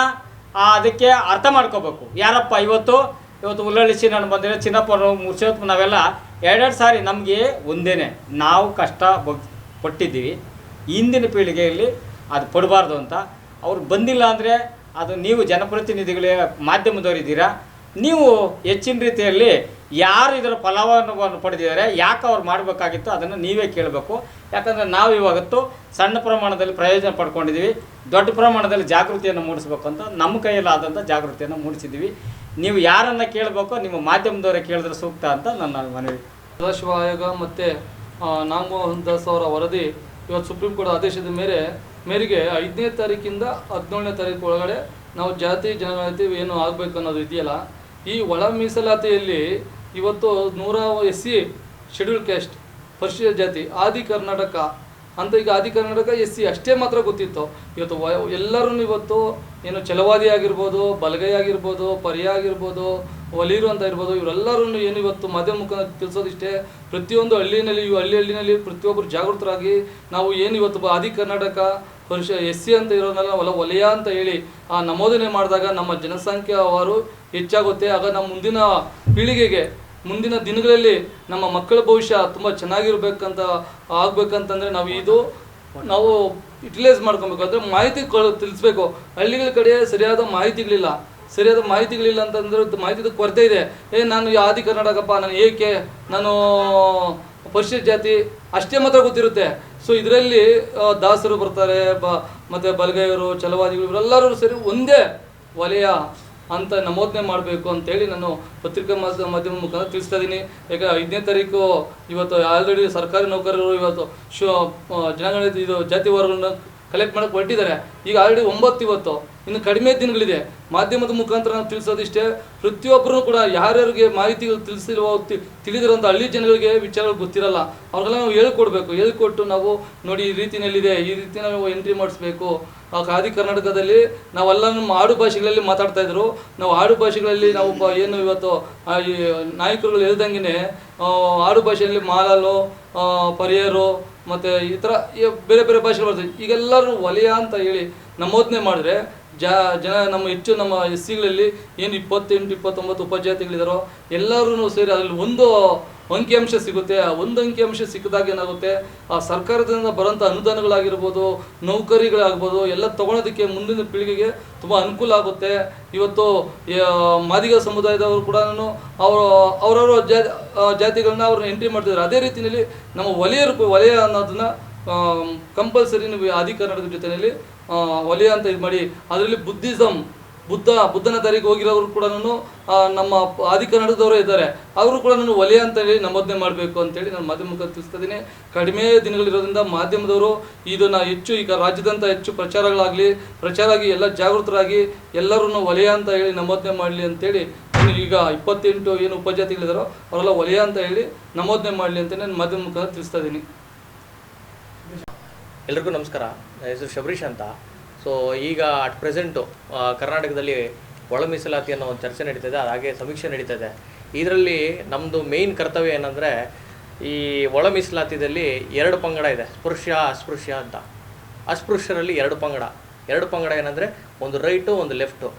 ಅದಕ್ಕೆ ಅರ್ಥ ಮಾಡ್ಕೋಬೇಕು. ಯಾರಪ್ಪ ಇವತ್ತು ಇವತ್ತು ಉಲ್ಲಳ್ಳಿ ಚಿನ್ನ ಬಂದಿರೋ ಚಿನ್ನಪ್ಪ ಮುರ್ಸೋತ್ ನಾವೆಲ್ಲ ಎರಡೆರಡು ಸಾರಿ ನಮಗೆ ಒಂದೇನೆ, ನಾವು ಕಷ್ಟ ಪಟ್ಟಿದ್ದೀವಿ. ಇಂದಿನ ಪೀಳಿಗೆಯಲ್ಲಿ ಅದು ಪಡಬಾರ್ದು ಅಂತ. ಅವ್ರು ಬಂದಿಲ್ಲ ಅಂದರೆ ಅದು ನೀವು ಜನಪ್ರತಿನಿಧಿಗಳೇ, ಮಾಧ್ಯಮದವರು ಇದ್ದೀರಾ? ನೀವು ಹೆಚ್ಚಿನ ರೀತಿಯಲ್ಲಿ ಯಾರು ಇದರ ಫಲಾನುಭವವನ್ನು ಪಡೆದಿದ್ದಾರೆ, ಯಾಕೆ ಅವ್ರು ಮಾಡಬೇಕಾಗಿತ್ತು ಅದನ್ನು ನೀವೇ ಕೇಳಬೇಕು. ಯಾಕಂದರೆ ನಾವು ಇವಾಗತ್ತು ಸಣ್ಣ ಪ್ರಮಾಣದಲ್ಲಿ ಪ್ರಯೋಜನ ಪಡ್ಕೊಂಡಿದ್ದೀವಿ, ದೊಡ್ಡ ಪ್ರಮಾಣದಲ್ಲಿ ಜಾಗೃತಿಯನ್ನು ಮೂಡಿಸ್ಬೇಕು ಅಂತ ನಮ್ಮ ಕೈಯಲ್ಲಾದಂಥ ಜಾಗೃತಿಯನ್ನು ಮೂಡಿಸಿದ್ದೀವಿ. ನೀವು ಯಾರನ್ನು ಕೇಳಬೇಕು, ನಿಮ್ಮ ಮಾಧ್ಯಮದವರೇ ಕೇಳಿದ್ರೆ ಸೂಕ್ತ ಅಂತ ನನ್ನ ಮನವಿ. ಸದಾಶಿವ ಆಯೋಗ ಮತ್ತು ನಾಗಮೋಹನ್ ದಾಸ್ ಅವರ ವರದಿ ಇವತ್ತು ಸುಪ್ರೀಂ ಕೋರ್ಟ್ ಆದೇಶದ ಮೇರೆ ಮೇರೆಗೆ ಐದನೇ ತಾರೀಕಿಂದ ಹದಿನೇಳನೇ ತಾರೀಕು ಒಳಗಡೆ ನಾವು ಜಾತಿ, ಜನಗಣತಿ ಏನು ಆಗಬೇಕು ಅನ್ನೋದು ಇದೆಯಲ್ಲ ಈ ಒಳ ಮೀಸಲಾತಿಯಲ್ಲಿ ಇವತ್ತು ನೂರ ಎಸ್ ಸಿ ಶೆಡ್ಯೂಲ್ ಕ್ಯಾಸ್ಟ್ ಪರಿಶಿಷ್ಟ ಜಾತಿ, ಆದಿ ಕರ್ನಾಟಕ, ಅಂತ ಈಗ ಆದಿ ಕರ್ನಾಟಕ ಎಸ್ ಸಿ ಅಷ್ಟೇ ಮಾತ್ರ ಗೊತ್ತಿತ್ತು. ಇವತ್ತು ಎಲ್ಲರೂ ಇವತ್ತು ಏನು ಚಲವಾದಿ ಆಗಿರ್ಬೋದು, ಬಲಗೈ ಆಗಿರ್ಬೋದು ಪರ್ಯ ಆಗಿರ್ಬೋದು, ಒಲೀರು ಅಂತ ಇರ್ಬೋದು ಇವರೆಲ್ಲರೂ ಏನು ಇವತ್ತು ಮಾಧ್ಯಮ ಮುಖಾಂತರ ತಿಳಿಸೋದಿಷ್ಟೇ, ಪ್ರತಿಯೊಂದು ಹಳ್ಳಿನಲ್ಲಿ ಇವು ಹಳ್ಳಿ ಹಳ್ಳಿನಲ್ಲಿ ಪ್ರತಿಯೊಬ್ಬರು ಜಾಗೃತರಾಗಿ ನಾವು ಏನು ಇವತ್ತು ಆದಿ ಕರ್ನಾಟಕ ಪರಿಶ ಎಸ್ ಸಿ ಅಂತ ಇರೋದನ್ನೆಲ್ಲ ಒಲ ವಲಯ ಅಂತ ಹೇಳಿ ಆ ನಮೂದನೆ ಮಾಡಿದಾಗ ನಮ್ಮ ಜನಸಂಖ್ಯೆ ಜನಸಂಖ್ಯಾವಾರು ಹೆಚ್ಚಾಗುತ್ತೆ. ಆಗ ನಮ್ಮ ಮುಂದಿನ ಪೀಳಿಗೆಗೆ, ಮುಂದಿನ ದಿನಗಳಲ್ಲಿ ನಮ್ಮ ಮಕ್ಕಳ ಭವಿಷ್ಯ ತುಂಬ ಚೆನ್ನಾಗಿರ್ಬೇಕಂತ ಆಗ್ಬೇಕಂತಂದ್ರೆ ನಾವು ಇದು ನಾವು ಯುಟಿಲೈಸ್ ಮಾಡ್ಕೊಬೇಕು. ಅಂದ್ರೆ ಮಾಹಿತಿ ತಿಳಿಸ್ಬೇಕು. ಹಳ್ಳಿಗಳ ಕಡೆ ಸರಿಯಾದ ಮಾಹಿತಿಗಳಿಲ್ಲ. ಸರಿಯಾದ ಮಾಹಿತಿಗಳಿಲ್ಲ ಅಂತಂದ್ರೆ ಮಾಹಿತಿ ಕೊರತೆ ಇದೆ. ಏ, ನಾನು ಆದಿ ಕರ್ನಾಟಕಪ್ಪ, ನಾನು ಏಕೆ, ನಾನು ಪರಿಶಿಷ್ಟ ಜಾತಿ, ಅಷ್ಟೇ ಮಾತ್ರ ಗೊತ್ತಿರುತ್ತೆ. ಸೊ ಇದರಲ್ಲಿ ದಾಸರು ಬರ್ತಾರೆ, ಬ, ಮತ್ತು ಬಲಗೈಯವರು ಛಲವಾದಿಗಳು, ಇವರೆಲ್ಲರೂ ಸೇರಿ ಒಂದೇ ವಲಯ ಅಂತ ನಮೋದನೆ ಮಾಡಬೇಕು ಅಂತೇಳಿ ನಾನು ಪತ್ರಿಕಾ ಮಾಧ್ಯ- ಮಾಧ್ಯಮ ಮುಖಾಂತರ ತಿಳಿಸ್ತಾ ಇದ್ದೀನಿ. ಈಗ ಐದನೇ ತಾರೀಕು ಇವತ್ತು ಆಲ್ರೆಡಿ ಸರ್ಕಾರಿ ನೌಕರರು ಇವತ್ತು ಶು ಜನಗಣತಿ ಇದು ಜಾತಿ ವರ್ಗಗಳನ್ನ ಕಲೆಕ್ಟ್ ಮಾಡಕ್ಕೆ ಹೊರಟಿದ್ದಾರೆ. ಈಗ ಆಲ್ರೆಡಿ ಒಂಬತ್ತು ಇವತ್ತು. ಇನ್ನು ಕಡಿಮೆ ದಿನಗಳಿದೆ. ಮಾಧ್ಯಮದ ಮುಖಾಂತರ ನಾವು ತಿಳಿಸೋದಿಷ್ಟೇ ಪ್ರತಿಯೊಬ್ಬರೂ ಕೂಡ ಯಾರ್ಯಾರಿಗೆ ಮಾಹಿತಿಗಳು ತಿಳಿಸಿರುವ ತಿ- ತಿಳಿದಿರೋಂಥ ಹಳ್ಳಿ ಜನಗಳಿಗೆ ವಿಚಾರಗಳು ಗೊತ್ತಿರಲ್ಲ. ಅವ್ರಿಗೆಲ್ಲ ನಾವು ಹೇಳ್ಕೊಡ್ಬೇಕು. ಹೇಳ್ಕೊಟ್ಟು ನಾವು ನೋಡಿ ಈ ರೀತಿಯಲ್ಲಿದೆ. ಈ ರೀತಿ ನಾವು ಎಂಟ್ರಿ ಮಾಡಿಸ್ಬೇಕು. ಆ ಖಾದಿ ಕರ್ನಾಟಕದಲ್ಲಿ ನಾವೆಲ್ಲ ನಮ್ಮ ಆಡು ಭಾಷೆಗಳಲ್ಲಿ ಮಾತಾಡ್ತಾ ಇದ್ರು. ನಾವು ಆಡು ಭಾಷೆಗಳಲ್ಲಿ ನಾವು ಏನು ಇವತ್ತು ಈ ನಾಯಕರುಗಳು ಹೇಳ್ದಂಗೆ ಆಡು ಭಾಷೆಯಲ್ಲಿ ಮಾಲಾಲು ಪರಿಯರು ಮತ್ತು ಈ ಥರ ಬೇರೆ ಬೇರೆ ಭಾಷೆಗಳು ಬರ್ತದೆ. ಈಗೆಲ್ಲರೂ ವಲಯ ಅಂತ ಹೇಳಿ ನಮೋದನೆ ಮಾಡಿದ್ರೆ ಜಾ, ಜನ ನಮ್ಮ ಹೆಚ್ಚು ನಮ್ಮ ಎಸ್ ಸಿಗಳಲ್ಲಿ ಏನು ಇಪ್ಪತ್ತೆಂಟು, ಇಪ್ಪತ್ತೊಂಬತ್ತು ಉಪಜಾತಿಗಳಿದಾರೋ ಎಲ್ಲರೂ ಸೇರಿ ಅದರಲ್ಲಿ ಒಂದು ಅಂಕಿಅಂಶ ಸಿಗುತ್ತೆ, ಆ ಒಂದು ಅಂಕಿಅಂಶ ಸಿಕ್ಕಿದಾಗ ಏನಾಗುತ್ತೆ, ಆ ಸರ್ಕಾರದಿಂದ ಬರೋಂಥ ಅನುದಾನಗಳಾಗಿರ್ಬೋದು, ನೌಕರಿಗಳಾಗ್ಬೋದು, ಎಲ್ಲ ತಗೊಳೋದಕ್ಕೆ ಮುಂದಿನ ಪೀಳಿಗೆಗೆ ತುಂಬ ಅನುಕೂಲ ಆಗುತ್ತೆ. ಇವತ್ತು ಮಾದಿಗ ಸಮುದಾಯದವರು ಕೂಡ ಅವರು, ಅವರವರ ಜಾ ಜಾತಿಗಳನ್ನ ಅವ್ರನ್ನ ಎಂಟ್ರಿ ಮಾಡ್ತಿದ್ದಾರೆ. ಅದೇ ರೀತಿಯಲ್ಲಿ ನಮ್ಮ ವಲಯರು ವಲಯ ಅನ್ನೋದನ್ನ ಕಂಪಲ್ಸರಿ ನೀವು ಆದಿ ಕರ್ನಾಟಕದ ಜೊತೆಯಲ್ಲಿ ವಲಯ ಅಂತ ಇದು ಮಾಡಿ ಅದರಲ್ಲಿ ಬುದ್ಧಿಸಮ್ ಬುದ್ಧ, ಬುದ್ಧನ ದಾರಿಗೆ ಹೋಗಿರೋರು ಕೂಡ ನಮ್ಮ ಆದಿ ಕನ್ನಡದವರೇ ಇದ್ದಾರೆ. ಅವರು ಕೂಡ ನಾನು ವಲಯ ಅಂತ ಹೇಳಿ ನಮೋದನೆ ಮಾಡಬೇಕು ಅಂತೇಳಿ ನಾನು ಮಾಧ್ಯಮ ಮುಖ ತಿಳಿಸ್ತಾ ಇದ್ದೀನಿ. ಕಡಿಮೆ ದಿನಗಳಿರೋದ್ರಿಂದ ಮಾಧ್ಯಮದವರು ಇದನ್ನು ಹೆಚ್ಚು ಈಗ ರಾಜ್ಯದಂತ ಹೆಚ್ಚು ಪ್ರಚಾರಗಳಾಗಲಿ, ಪ್ರಚಾರ ಆಗಿ ಎಲ್ಲ ಜಾಗೃತರಾಗಿ ಎಲ್ಲರೂ ವಲಯ ಅಂತ ಹೇಳಿ ನಮೋದನೆ ಮಾಡಲಿ ಅಂತೇಳಿ ಈಗ ಇಪ್ಪತ್ತೆಂಟು ಏನು ಉಪಜಾತಿಗಳಿದಾರೋ ಅವರೆಲ್ಲ ವಲಯ ಅಂತ ಹೇಳಿ ನಮೋದನೆ ಮಾಡಲಿ ಅಂತ ನಾನು ಮಾಧ್ಯಮ ಮುಖ ತಿಳಿಸ್ತಾ ಇದ್ದೀನಿ. ಎಲ್ರಿಗೂ ನಮಸ್ಕಾರ. ನನ್ನ ಹೆಸರು ಶಬರೀಶ್ ಅಂತ. ಸೊ ಈಗ ಅಟ್ ಪ್ರೆಸೆಂಟು ಕರ್ನಾಟಕದಲ್ಲಿ ಒಳ ಮೀಸಲಾತಿ ಅನ್ನೋ ಒಂದು ಚರ್ಚೆ ನಡೀತಿದೆ ಹಾಗೆ ಸಮೀಕ್ಷೆ ನಡೀತದೆ. ಇದರಲ್ಲಿ ನಮ್ಮದು ಮೇಯ್ನ್ ಕರ್ತವ್ಯ ಏನಂದರೆ, ಈ ಒಳ ಮೀಸಲಾತಿದಲ್ಲಿ ಎರಡು ಪಂಗಡ ಇದೆ, ಸ್ಪೃಶ್ಯ, ಅಸ್ಪೃಶ್ಯ ಅಂತ. ಅಸ್ಪೃಶ್ಯರಲ್ಲಿ ಎರಡು ಪಂಗಡ. ಎರಡು ಪಂಗಡ ಏನಂದರೆ, ಒಂದು ರೈಟು, ಒಂದು ಲೆಫ್ಟು.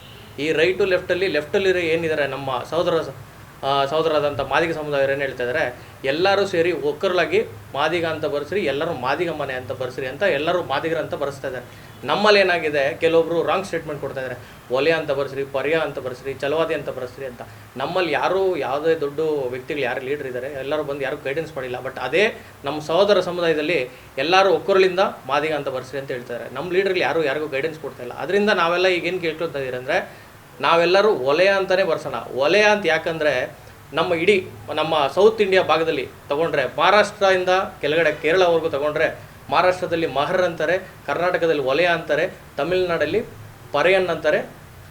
ಈ ರೈಟು, ಲೆಫ್ಟಲ್ಲಿ ಲೆಫ್ಟಲ್ಲಿ ಏನಿದ್ದಾರೆ ನಮ್ಮ ಸಹೋದರ ಸಹೋದರಾದಂಥ ಮಾದಿಗ ಸಮುದಾಯ ಏನು ಹೇಳ್ತಾ ಇದ್ದಾರೆ ಎಲ್ಲರೂ ಸೇರಿ ಒಕ್ಕರಲಾಗಿ ಮಾದಿಗ ಅಂತ ಬರೆಸ್ರಿ, ಎಲ್ಲರೂ ಮಾದಿಗ ಮನೆ ಅಂತ ಬರೆಸ್ರಿ ಅಂತ ಎಲ್ಲರೂ ಮಾದಿಗರ ಅಂತ ಬರ್ಸ್ತಾ ಇದ್ದಾರೆ ನಮ್ಮಲ್ಲಿ ಏನಾಗಿದೆ? ಕೆಲವೊಬ್ರು ರಾಂಗ್ ಸ್ಟೇಟ್ಮೆಂಟ್ ಕೊಡ್ತಾ ಇದ್ದಾರೆ ಒಲೆ ಅಂತ ಬರ್ಸ್ರಿ, ಪರ್ಯ ಅಂತ ಬರ್ಸ್ರಿ ಚಲವಾದಿ ಅಂತ ಬರ್ಸ್ರಿ ಅಂತ. ನಮ್ಮಲ್ಲಿ ಯಾರು ಯಾವುದೇ ದೊಡ್ಡ ವ್ಯಕ್ತಿಗಳು ಯಾರು ಲೀಡರ್ ಇದ್ದಾರೆ ಎಲ್ಲರೂ ಬಂದು ಯಾರು ಗೈಡೆನ್ಸ್ ಮಾಡಿಲ್ಲ ಬಟ್ ಅದೇ ನಮ್ಮ ಸಹೋದರ ಸಮುದಾಯದಲ್ಲಿ ಎಲ್ಲರೂ ಒಕ್ಕರಲಿಂದ ಮಾದಿಗ ಅಂತ ಬರ್ಸ್ರಿ ಅಂತ ಹೇಳ್ತಾರೆ ನಮ್ಮ ಲೀಡರ್ಗಳು ಯಾರು ಯಾರಿಗೂ ಗೈಡೆನ್ಸ್ ಕೊಡ್ತಾ ಇಲ್ಲ. ಅದರಿಂದ ನಾವೆಲ್ಲ ಈಗ ಏನು ಕೇಳ್ಕೊತಾ ಇದ್ದೀರಿ ಅಂದರೆ, ನಾವೆಲ್ಲರೂ ಒಲೆಯ ಅಂತಲೇ ಬರ್ಸೋಣ. ಒಲೆಯ ಅಂತ ಯಾಕಂದರೆ, ನಮ್ಮ ಇಡೀ ನಮ್ಮ ಸೌತ್ ಇಂಡಿಯಾ ಭಾಗದಲ್ಲಿ ತಗೊಂಡ್ರೆ, ಮಹಾರಾಷ್ಟ್ರದಿಂದ ಕೆಳಗಡೆ ಕೇರಳವರೆಗೂ ತಗೊಂಡ್ರೆ ಮಹಾರಾಷ್ಟ್ರದಲ್ಲಿ ಮಹರ್ ಅಂತಾರೆ, ಕರ್ನಾಟಕದಲ್ಲಿ ಒಲೆಯ ಅಂತಾರೆ, ತಮಿಳುನಾಡಲ್ಲಿ ಪರೆಯನ್ ಅಂತಾರೆ,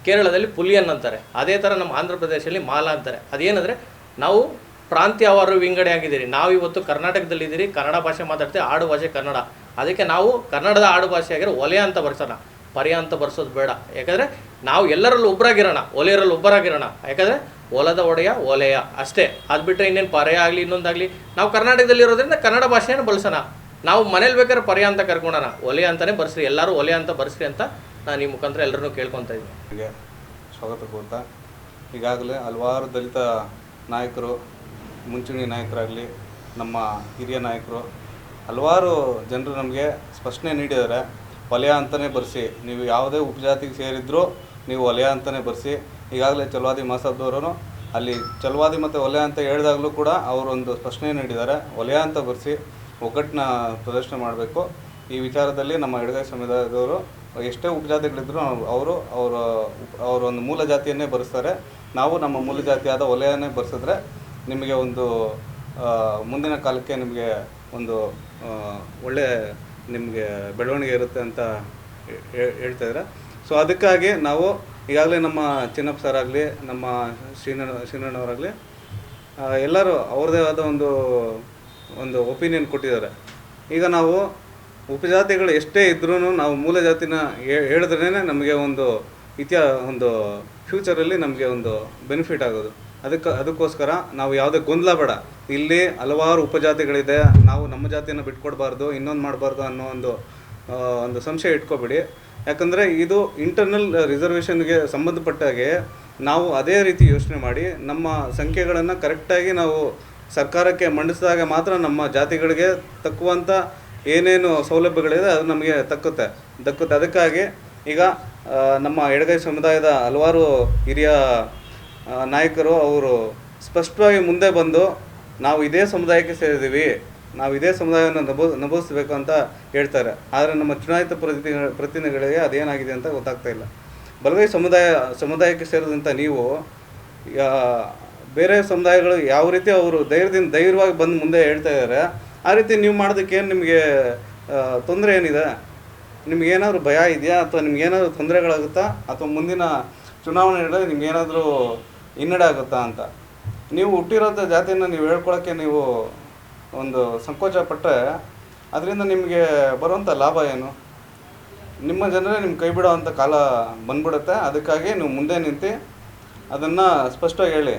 ಕೇರಳದಲ್ಲಿ ಪುಲಿಯನ್ ಅಂತಾರೆ. ಅದೇ ಥರ ನಮ್ಮ ಆಂಧ್ರ ಪ್ರದೇಶದಲ್ಲಿ ಮಾಲ ಅಂತಾರೆ. ಅದೇನಂದರೆ ನಾವು ಪ್ರಾಂತ್ಯವಾರು ವಿಂಗಡೆ ಆಗಿದ್ದೀರಿ. ನಾವು ಇವತ್ತು ಕರ್ನಾಟಕದಲ್ಲಿದ್ದೀರಿ, ಕನ್ನಡ ಭಾಷೆ ಮಾತಾಡ್ತೀವಿ ಆಡು ಭಾಷೆ ಕನ್ನಡ. ಅದಕ್ಕೆ ನಾವು ಕನ್ನಡದ ಆಡು ಭಾಷೆ ಆಗಿರೋ ಒಲೆಯ ಅಂತ ಬರ್ಸೋಣ. ಪರ್ಯ ಅಂತ ಬರ್ಸೋದು ಬೇಡ. ಯಾಕಂದರೆ ನಾವು ಎಲ್ಲರಲ್ಲೂ ಒಬ್ಬರಾಗಿರೋಣ ಒಲೆಯರಲ್ಲಿ ಒಬ್ಬರಾಗಿರೋಣ. ಯಾಕಂದರೆ ಒಲದ ಒಡೆಯ ಒಲೆಯ ಅಷ್ಟೇ. ಅದು ಬಿಟ್ಟರೆ ಇನ್ನೇನು ಪರ್ಯ ಆಗಲಿ, ಇನ್ನೊಂದಾಗಲಿ, ನಾವು ಕರ್ನಾಟಕದಲ್ಲಿ ಇರೋದ್ರಿಂದ ಕನ್ನಡ ಭಾಷೆಯನ್ನು ಬಳಸೋಣ. ನಾವು ಮನೇಲಿ ಬೇಕಾದ್ರೆ ಪರ್ಯ ಅಂತ ಕರ್ಕೊಂಡೋಣ ಒಲೆ ಅಂತಲೇ ಬರ್ಸ್ರಿ, ಎಲ್ಲರೂ ಒಲೆ ಅಂತ ಬರ್ಸ್ರಿ ಅಂತ ನಾನು ಈ ಮುಖಾಂತರ ಎಲ್ಲರನ್ನೂ ಕೇಳ್ಕೊತಾ ಇದ್ದೀನಿ. ಸ್ವಾಗತ ಕೋರ್ತಾ ಈಗಾಗಲೇ ಹಲವಾರು ದಲಿತ ನಾಯಕರು, ಮುಂಚೂಣಿ ನಾಯಕರಾಗಲಿ, ನಮ್ಮ ಹಿರಿಯ ನಾಯಕರು, ಹಲವಾರು ಜನರು ನಮಗೆ ಸ್ಪಷ್ಟನೆ ನೀಡಿದ್ದಾರೆ. ವಲಯ ಅಂತಲೇ ಬರೆಸಿ, ನೀವು ಯಾವುದೇ ಉಪಜಾತಿಗೆ ಸೇರಿದ್ರೂ ನೀವು ವಲಯ ಅಂತಲೇ ಬರೆಸಿ. ಈಗಾಗಲೇ ಚಲವಾದಿ ಮಹಸಬ್ದವರು ಅಲ್ಲಿ ಚಲವಾದಿ ಮತ್ತು ವಲಯ ಅಂತ ಹೇಳಿದಾಗಲೂ ಕೂಡ ಅವರೊಂದು ಸ್ಪಷ್ಟನೆ ನೀಡಿದ್ದಾರೆ. ವಲಯ ಅಂತ ಬರೆಸಿ ಒಗ್ಗಟ್ಟನ್ನ ಪ್ರದರ್ಶನ ಮಾಡಬೇಕು. ಈ ವಿಚಾರದಲ್ಲಿ ನಮ್ಮ ಎಡಗೈ ಸಮುದಾಯದವರು ಎಷ್ಟೇ ಉಪಜಾತಿಗಳಿದ್ರು ಅವರು ಅವರ ಅವರ ಒಂದು ಮೂಲ ಜಾತಿಯನ್ನೇ ಬರೆಸ್ತಾರೆ. ನಾವು ನಮ್ಮ ಮೂಲ ಜಾತಿಯಾದ ಒಲೆಯನ್ನೇ ಬರೆಸಿದ್ರೆ ನಿಮಗೆ ಒಂದು ಮುಂದಿನ ಕಾಲಕ್ಕೆ ನಿಮಗೆ ಒಂದು ಒಳ್ಳೆ ನಿಮಗೆ ಬೆಳವಣಿಗೆ ಇರುತ್ತೆ ಅಂತ ಹೇಳ್ತಾ ಇದ್ದಾರೆ. ಸೊ, ಅದಕ್ಕಾಗಿ ನಾವು ಈಗಾಗಲೇ ನಮ್ಮ ಚಿನ್ನಪ್ಪ ಸರ್ ಆಗಲಿ, ನಮ್ಮ ಶ್ರೀನ ಶ್ರೀನಣ್ಣವರಾಗಲಿ ಎಲ್ಲರೂ ಅವ್ರದ್ದೇ ಆದ ಒಂದು ಒಂದು ಒಪಿನಿಯನ್ ಕೊಟ್ಟಿದ್ದಾರೆ. ಈಗ ನಾವು ಉಪಜಾತಿಗಳು ಎಷ್ಟೇ ಇದ್ರೂ ನಾವು ಮೂಲ ಜಾತಿನ ಹೇಳಿದ್ರೇ ನಮಗೆ ಒಂದು ಇತಿಹಾ ಒಂದು ಫ್ಯೂಚರಲ್ಲಿ ನಮಗೆ ಒಂದು ಬೆನಿಫಿಟ್ ಆಗೋದು. ಅದಕ್ಕೆ, ಅದಕ್ಕೋಸ್ಕರ ನಾವು ಯಾವುದೇ ಗೊಂದಲ ಬೇಡ. ಇಲ್ಲಿ ಹಲವಾರು ಉಪಜಾತಿಗಳಿದೆ. ನಾವು ನಮ್ಮ ಜಾತಿಯನ್ನು ಬಿಟ್ಕೊಡ್ಬಾರ್ದು, ಇನ್ನೊಂದು ಮಾಡಬಾರ್ದು ಅನ್ನೋ ಒಂದು ಒಂದು ಸಂಶಯ ಇಟ್ಕೋಬೇಡಿ. ಯಾಕಂದರೆ ಇದು ಇಂಟರ್ನಲ್ ರಿಸರ್ವೇಷನ್ಗೆ ಸಂಬಂಧಪಟ್ಟಾಗೆ ನಾವು ಅದೇ ರೀತಿ ಯೋಚನೆ ಮಾಡಿ ನಮ್ಮ ಸಂಖ್ಯೆಗಳನ್ನು ಕರೆಕ್ಟಾಗಿ ನಾವು ಸರ್ಕಾರಕ್ಕೆ ಮಂಡಿಸಿದಾಗ ಮಾತ್ರ ನಮ್ಮ ಜಾತಿಗಳಿಗೆ ತಕ್ಕುವಂಥ ಏನೇನು ಸೌಲಭ್ಯಗಳಿದೆ ಅದು ನಮಗೆ ತಕ್ಕುತ್ತೆ. ದಕ್ಕುತ್ತೆ ಅದಕ್ಕಾಗಿ ಈಗ ನಮ್ಮ ಎಡಗೈ ಸಮುದಾಯದ ಹಲವಾರು ಹಿರಿಯ ನಾಯಕರು ಅವರು ಸ್ಪಷ್ಟವಾಗಿ ಮುಂದೆ ಬಂದು ನಾವು ಇದೇ ಸಮುದಾಯಕ್ಕೆ ಸೇರಿದ್ದೀವಿ, ನಾವು ಇದೇ ಸಮುದಾಯವನ್ನು ನಬೋ ನಬೂಸಬೇಕು ಅಂತ ಹೇಳ್ತಾರೆ. ಆದರೆ ನಮ್ಮ ಚುನಾಯಿತ ಪ್ರತಿ ಪ್ರತಿನಿಧಿಗಳಿಗೆ ಅದೇನಾಗಿದೆ ಅಂತ ಗೊತ್ತಾಗ್ತಾ ಇಲ್ಲ. ಬಲಗೈ ಸಮುದಾಯ, ಸಮುದಾಯಕ್ಕೆ ಸೇರಿದಂಥ ನೀವು ಬೇರೆ ಸಮುದಾಯಗಳು ಯಾವ ರೀತಿ ಅವರು ಧೈರ್ಯದಿಂದ ಧೈರ್ಯವಾಗಿ ಬಂದು ಮುಂದೆ ಹೇಳ್ತಾ ಇದ್ದಾರೆ, ಆ ರೀತಿ ನೀವು ಮಾಡೋದಕ್ಕೇನು ನಿಮಗೆ ತೊಂದರೆ ಏನಿದೆ? ನಿಮಗೇನಾದರೂ ಭಯ ಇದೆಯಾ? ಅಥವಾ ನಿಮ್ಗೇನಾದರೂ ತೊಂದರೆಗಳಾಗುತ್ತಾ ಅಥವಾ ಮುಂದಿನ ಚುನಾವಣೆ ಹೇಳಿದ್ರೆ ನಿಮ್ಗೇನಾದರೂ ಹಿನ್ನಡೆ ಆಗುತ್ತಾ ಅಂತ? ನೀವು ಹುಟ್ಟಿರೋಂಥ ಜಾತಿಯನ್ನು ನೀವು ಹೇಳ್ಕೊಳ್ಳೋಕ್ಕೆ ನೀವು ಒಂದು ಸಂಕೋಚ ಪಟ್ಟರೆ ಅದರಿಂದ ನಿಮಗೆ ಬರುವಂಥ ಲಾಭ ಏನು? ನಿಮ್ಮ ಜನರೇ ನಿಮ್ಮ ಕೈ ಬಿಡೋವಂಥ ಕಾಲ ಬಂದ್ಬಿಡುತ್ತೆ. ಅದಕ್ಕಾಗಿ ನೀವು ಮುಂದೆ ನಿಂತು ಅದನ್ನು ಸ್ಪಷ್ಟವಾಗಿ ಹೇಳಿ.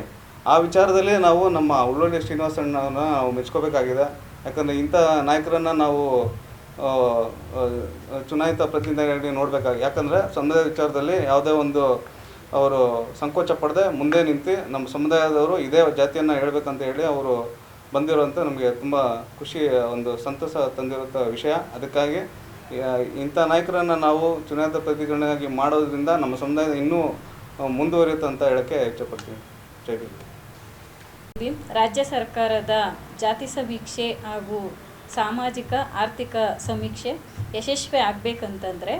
ಆ ವಿಚಾರದಲ್ಲಿ ನಾವು ನಮ್ಮ ಉಳ್ಳೊಳ್ಳಿ ಶ್ರೀನಿವಾಸಣ್ಣವ್ರನ್ನ ನಾವು ಮೆಚ್ಕೋಬೇಕಾಗಿದೆ. ಯಾಕಂದರೆ ಇಂಥ ನಾಯಕರನ್ನು ನಾವು ಚುನಾಯಿತ ಪ್ರತಿನಿಧಿಗಳಿಗೆ ನೋಡಬೇಕಾಗಿ, ಯಾಕಂದರೆ ಸಮುದಾಯ ವಿಚಾರದಲ್ಲಿ ಯಾವುದೇ ಒಂದು ಅವರು ಸಂಕೋಚ ಪಡದೆ ಮುಂದೆ ನಿಂತು ನಮ್ಮ ಸಮುದಾಯದವರು ಇದೇ ಜಾತಿಯನ್ನು ಹೇಳ್ಬೇಕಂತ ಹೇಳಿ ಅವರು ಬಂದಿರುವಂಥ ನಮಗೆ ತುಂಬ ಖುಷಿ, ಒಂದು ಸಂತಸ ತಂದಿರುವಂಥ ವಿಷಯ. ಅದಕ್ಕಾಗಿ ಇಂಥ ನಾಯಕರನ್ನು ನಾವು ಚುನಾಯಿತ ಪ್ರತಿನಿಧಿಗಳಾಗಿ ಮಾಡೋದ್ರಿಂದ ನಮ್ಮ ಸಮುದಾಯ ಇನ್ನೂ ಮುಂದುವರಿಯುತ್ತೆ ಅಂತ ಹೇಳೋಕ್ಕೆ ಇಷ್ಟಪಡ್ತೀನಿ ಜೈ ರಾಜ್ಯ ಸರ್ಕಾರದ ಜಾತಿ ಸಮೀಕ್ಷೆ ಹಾಗೂ ಸಾಮಾಜಿಕ ಆರ್ಥಿಕ ಸಮೀಕ್ಷೆ ಯಶಸ್ವಿ ಆಗಬೇಕಂತಂದರೆ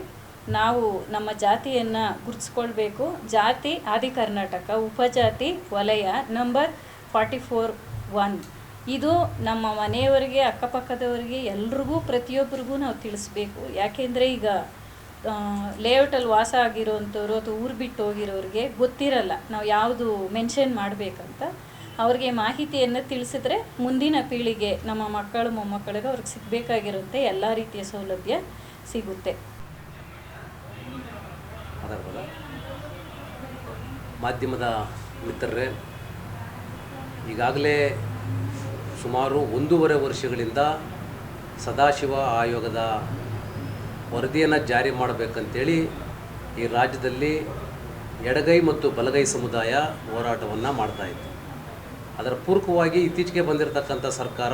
ನಾವು ನಮ್ಮ ಜಾತಿಯನ್ನು ಗುರುತಿಸ್ಕೊಳ್ಬೇಕು. ಜಾತಿ ಆದಿ ಕರ್ನಾಟಕ, ಉಪಜಾತಿ ವಲಯ ನಂಬರ್ ಫಾರ್ಟಿ ಫೋರ್ ಒನ್. ಇದು ನಮ್ಮ ಮನೆಯವರಿಗೆ, ಅಕ್ಕಪಕ್ಕದವರಿಗೆ, ಎಲ್ರಿಗೂ, ಪ್ರತಿಯೊಬ್ಬರಿಗೂ ನಾವು ತಿಳಿಸ್ಬೇಕು. ಯಾಕೆಂದರೆ ಈಗ ಲೇಔಟಲ್ಲಿ ವಾಸ ಆಗಿರೋವಂಥವ್ರು ಅಥವಾ ಊರು ಬಿಟ್ಟು ಹೋಗಿರೋರಿಗೆ ಗೊತ್ತಿರಲ್ಲ. ನಾವು ಯಾವುದು ಮೆನ್ಷನ್ ಮಾಡಬೇಕಂತ. ಅವ್ರಿಗೆ ಮಾಹಿತಿಯನ್ನು ತಿಳಿಸಿದ್ರೆ ಮುಂದಿನ ಪೀಳಿಗೆ ನಮ್ಮ ಮಕ್ಕಳು, ಮೊಮ್ಮಕ್ಕಳಿಗೆ ಅವ್ರಿಗೆ ಸಿಗಬೇಕಾಗಿರುತ್ತೆ. ಎಲ್ಲ ರೀತಿಯ ಸೌಲಭ್ಯ ಸಿಗುತ್ತೆ. ಮಾಧ್ಯಮದ ಮಿತ್ರರೇ, ಈಗಾಗಲೇ ಸುಮಾರು ಒಂದೂವರೆ ವರ್ಷಗಳಿಂದ ಸದಾಶಿವ ಆಯೋಗದ ವರದಿಯನ್ನು ಜಾರಿ ಮಾಡಬೇಕಂತೇಳಿ ಈ ರಾಜ್ಯದಲ್ಲಿ ಎಡಗೈ ಮತ್ತು ಬಲಗೈ ಸಮುದಾಯ ಹೋರಾಟವನ್ನು ಮಾಡ್ತಾಯಿತ್ತು ಅದರ ಪೂರಕವಾಗಿ ಇತ್ತೀಚೆಗೆ ಬಂದಿರತಕ್ಕಂಥ ಸರ್ಕಾರ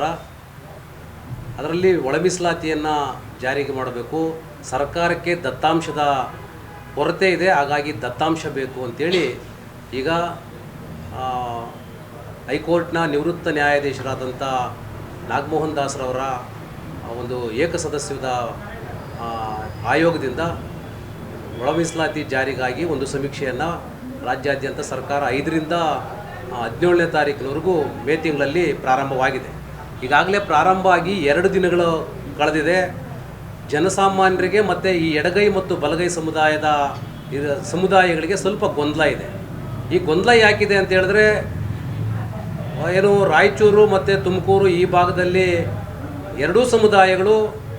ಅದರಲ್ಲಿ ಒಳ ಮೀಸಲಾತಿಯನ್ನು ಜಾರಿಗೆ ಮಾಡಬೇಕು. ಸರ್ಕಾರಕ್ಕೆ ದತ್ತಾಂಶದ ಕೊರತೆ ಇದೆ, ಹಾಗಾಗಿ ದತ್ತಾಂಶ ಬೇಕು ಅಂತೇಳಿ ಈಗ ಹೈಕೋರ್ಟ್ನ ನಿವೃತ್ತ ನ್ಯಾಯಾಧೀಶರಾದಂಥ ನಾಗಮೋಹನ್ ದಾಸ್ರವರ ಒಂದು ಏಕಸದಸ್ಯದ ಆಯೋಗದಿಂದ ಒಳ ಮೀಸಲಾತಿ ಜಾರಿಗಾಗಿ ಒಂದು ಸಮೀಕ್ಷೆಯನ್ನು ರಾಜ್ಯಾದ್ಯಂತ ಸರ್ಕಾರ ಐದರಿಂದ ಹದಿನೇಳನೇ ತಾರೀಕಿನವರೆಗೂ ಮೇ ತಿಂಗಳಲ್ಲಿ ಪ್ರಾರಂಭವಾಗಿದೆ. ಈಗಾಗಲೇ ಪ್ರಾರಂಭ ಆಗಿ ಎರಡು ದಿನಗಳು ಕಳೆದಿದೆ. ಜನಸಾಮಾನ್ಯರಿಗೆ ಮತ್ತು ಈ ಎಡಗೈ ಮತ್ತು ಬಲಗೈ ಸಮುದಾಯದ ಸಮುದಾಯಗಳಿಗೆ ಸ್ವಲ್ಪ ಗೊಂದಲ ಇದೆ. ಈ ಗೊಂದಲ ಯಾಕಿದೆ ಅಂತ ಹೇಳಿದ್ರೆ, ಏನು ರಾಯಚೂರು ಮತ್ತು ತುಮಕೂರು ಈ ಭಾಗದಲ್ಲಿ ಎರಡೂ ಸಮುದಾಯಗಳು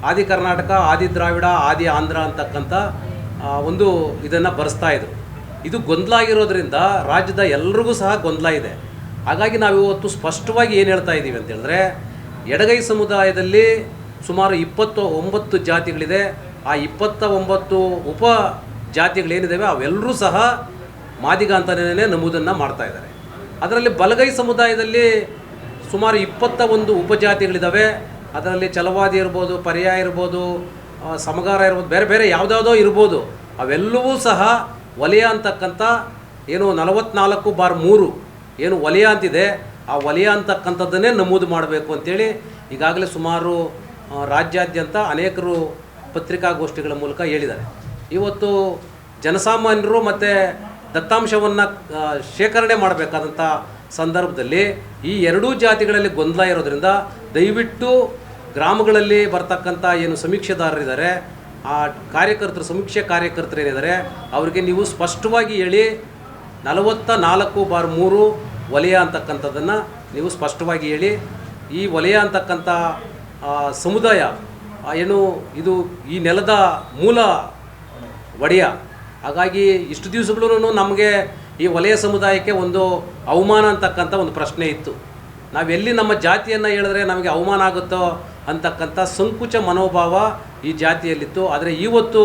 ಆದಿ ಕರ್ನಾಟಕ, ಆದಿ ದ್ರಾವಿಡ, ಆದಿ ಆಂಧ್ರ ಅಂತಕ್ಕಂಥ ಒಂದು ಇದನ್ನು ಬರೆಸ್ತಾ ಇದ್ರು. ಇದು ಗೊಂದಲ ಆಗಿರೋದ್ರಿಂದ ರಾಜ್ಯದ ಎಲ್ರಿಗೂ ಸಹ ಗೊಂದಲ ಇದೆ. ಹಾಗಾಗಿ ನಾವು ಇವತ್ತು ಸ್ಪಷ್ಟವಾಗಿ ಏನು ಹೇಳ್ತಾ ಇದ್ದೀವಿ ಅಂತ ಹೇಳಿದ್ರೆ, ಎಡಗೈ ಸಮುದಾಯದಲ್ಲಿ ಸುಮಾರು ಇಪ್ಪತ್ತು ಒಂಬತ್ತು ಜಾತಿಗಳಿದೆ. ಆ ಇಪ್ಪತ್ತ ಒಂಬತ್ತು ಉಪ ಜಾತಿಗಳೇನಿದ್ದಾವೆ ಅವೆಲ್ಲರೂ ಸಹ ಮಾದಿಗ ಅಂತಲೇ ನಮೂದನ್ನು ಮಾಡ್ತಾ ಇದ್ದಾರೆ. ಅದರಲ್ಲಿ ಬಲಗೈ ಸಮುದಾಯದಲ್ಲಿ ಸುಮಾರು ಇಪ್ಪತ್ತ ಒಂದು ಉಪಜಾತಿಗಳಿದ್ದಾವೆ ಅದರಲ್ಲಿ ಛಲವಾದಿ ಇರ್ಬೋದು, ಪರ್ಯಾಯ ಇರ್ಬೋದು ಸಮಗಾರ ಇರ್ಬೋದು, ಬೇರೆ ಬೇರೆ ಯಾವುದಾವುದೋ ಇರ್ಬೋದು, ಅವೆಲ್ಲವೂ ಸಹ ವಲಯ ಅಂತಕ್ಕಂಥ ಏನು ನಲವತ್ನಾಲ್ಕು ಬಾರ್ ಮೂರು ಏನು ವಲಯ ಅಂತಿದೆ, ಆ ವಲಯ ಅಂತಕ್ಕಂಥದ್ದನ್ನೇ ನಮೂದು ಮಾಡಬೇಕು ಅಂತೇಳಿ ಈಗಾಗಲೇ ಸುಮಾರು ರಾಜ್ಯಾದ್ಯಂತ ಅನೇಕರು ಪತ್ರಿಕಾಗೋಷ್ಠಿಗಳ ಮೂಲಕ ಹೇಳಿದ್ದಾರೆ. ಇವತ್ತು ಜನಸಾಮಾನ್ಯರು ಮತ್ತು ದತ್ತಾಂಶವನ್ನು ಶೇಖರಣೆ ಮಾಡಬೇಕಾದಂಥ ಸಂದರ್ಭದಲ್ಲಿ ಈ ಎರಡೂ ಜಾತಿಗಳಲ್ಲಿ ಗೊಂದಲ ಇರೋದ್ರಿಂದ ದಯವಿಟ್ಟು ಗ್ರಾಮಗಳಲ್ಲಿ ಬರ್ತಕ್ಕಂಥ ಏನು ಸಮೀಕ್ಷೆದಾರರಿದ್ದಾರೆ ಆ ಕಾರ್ಯಕರ್ತರು, ಸಮೀಕ್ಷೆ ಕಾರ್ಯಕರ್ತರು ಏನಿದ್ದಾರೆ, ಅವರಿಗೆ ನೀವು ಸ್ಪಷ್ಟವಾಗಿ ಹೇಳಿ, ನಲವತ್ತ ನಾಲ್ಕು ಬಾರ್ ಮೂರು ವಲಯ ಅಂತಕ್ಕಂಥದ್ದನ್ನು ನೀವು ಸ್ಪಷ್ಟವಾಗಿ ಹೇಳಿ, ಈ ವಲಯ ಅಂತಕ್ಕಂಥ ಸಮುದಾಯ ಏನು, ಇದು ಈ ನೆಲದ ಮೂಲ ಒಡೆಯ, ಹಾಗಾಗಿ ಇಷ್ಟು ದಿವಸಗಳೂ ನಮಗೆ ಈ ವಲಯ ಸಮುದಾಯಕ್ಕೆ ಒಂದು ಅವಮಾನ ಅಂತಕ್ಕಂಥ ಒಂದು ಪ್ರಶ್ನೆ ಇತ್ತು. ನಾವೆಲ್ಲಿ ನಮ್ಮ ಜಾತಿಯನ್ನು ಹೇಳಿದ್ರೆ ನಮಗೆ ಅವಮಾನ ಆಗುತ್ತೋ ಅಂತಕ್ಕಂಥ ಸಂಕುಚ ಮನೋಭಾವ ಈ ಜಾತಿಯಲ್ಲಿತ್ತು. ಆದರೆ ಇವತ್ತು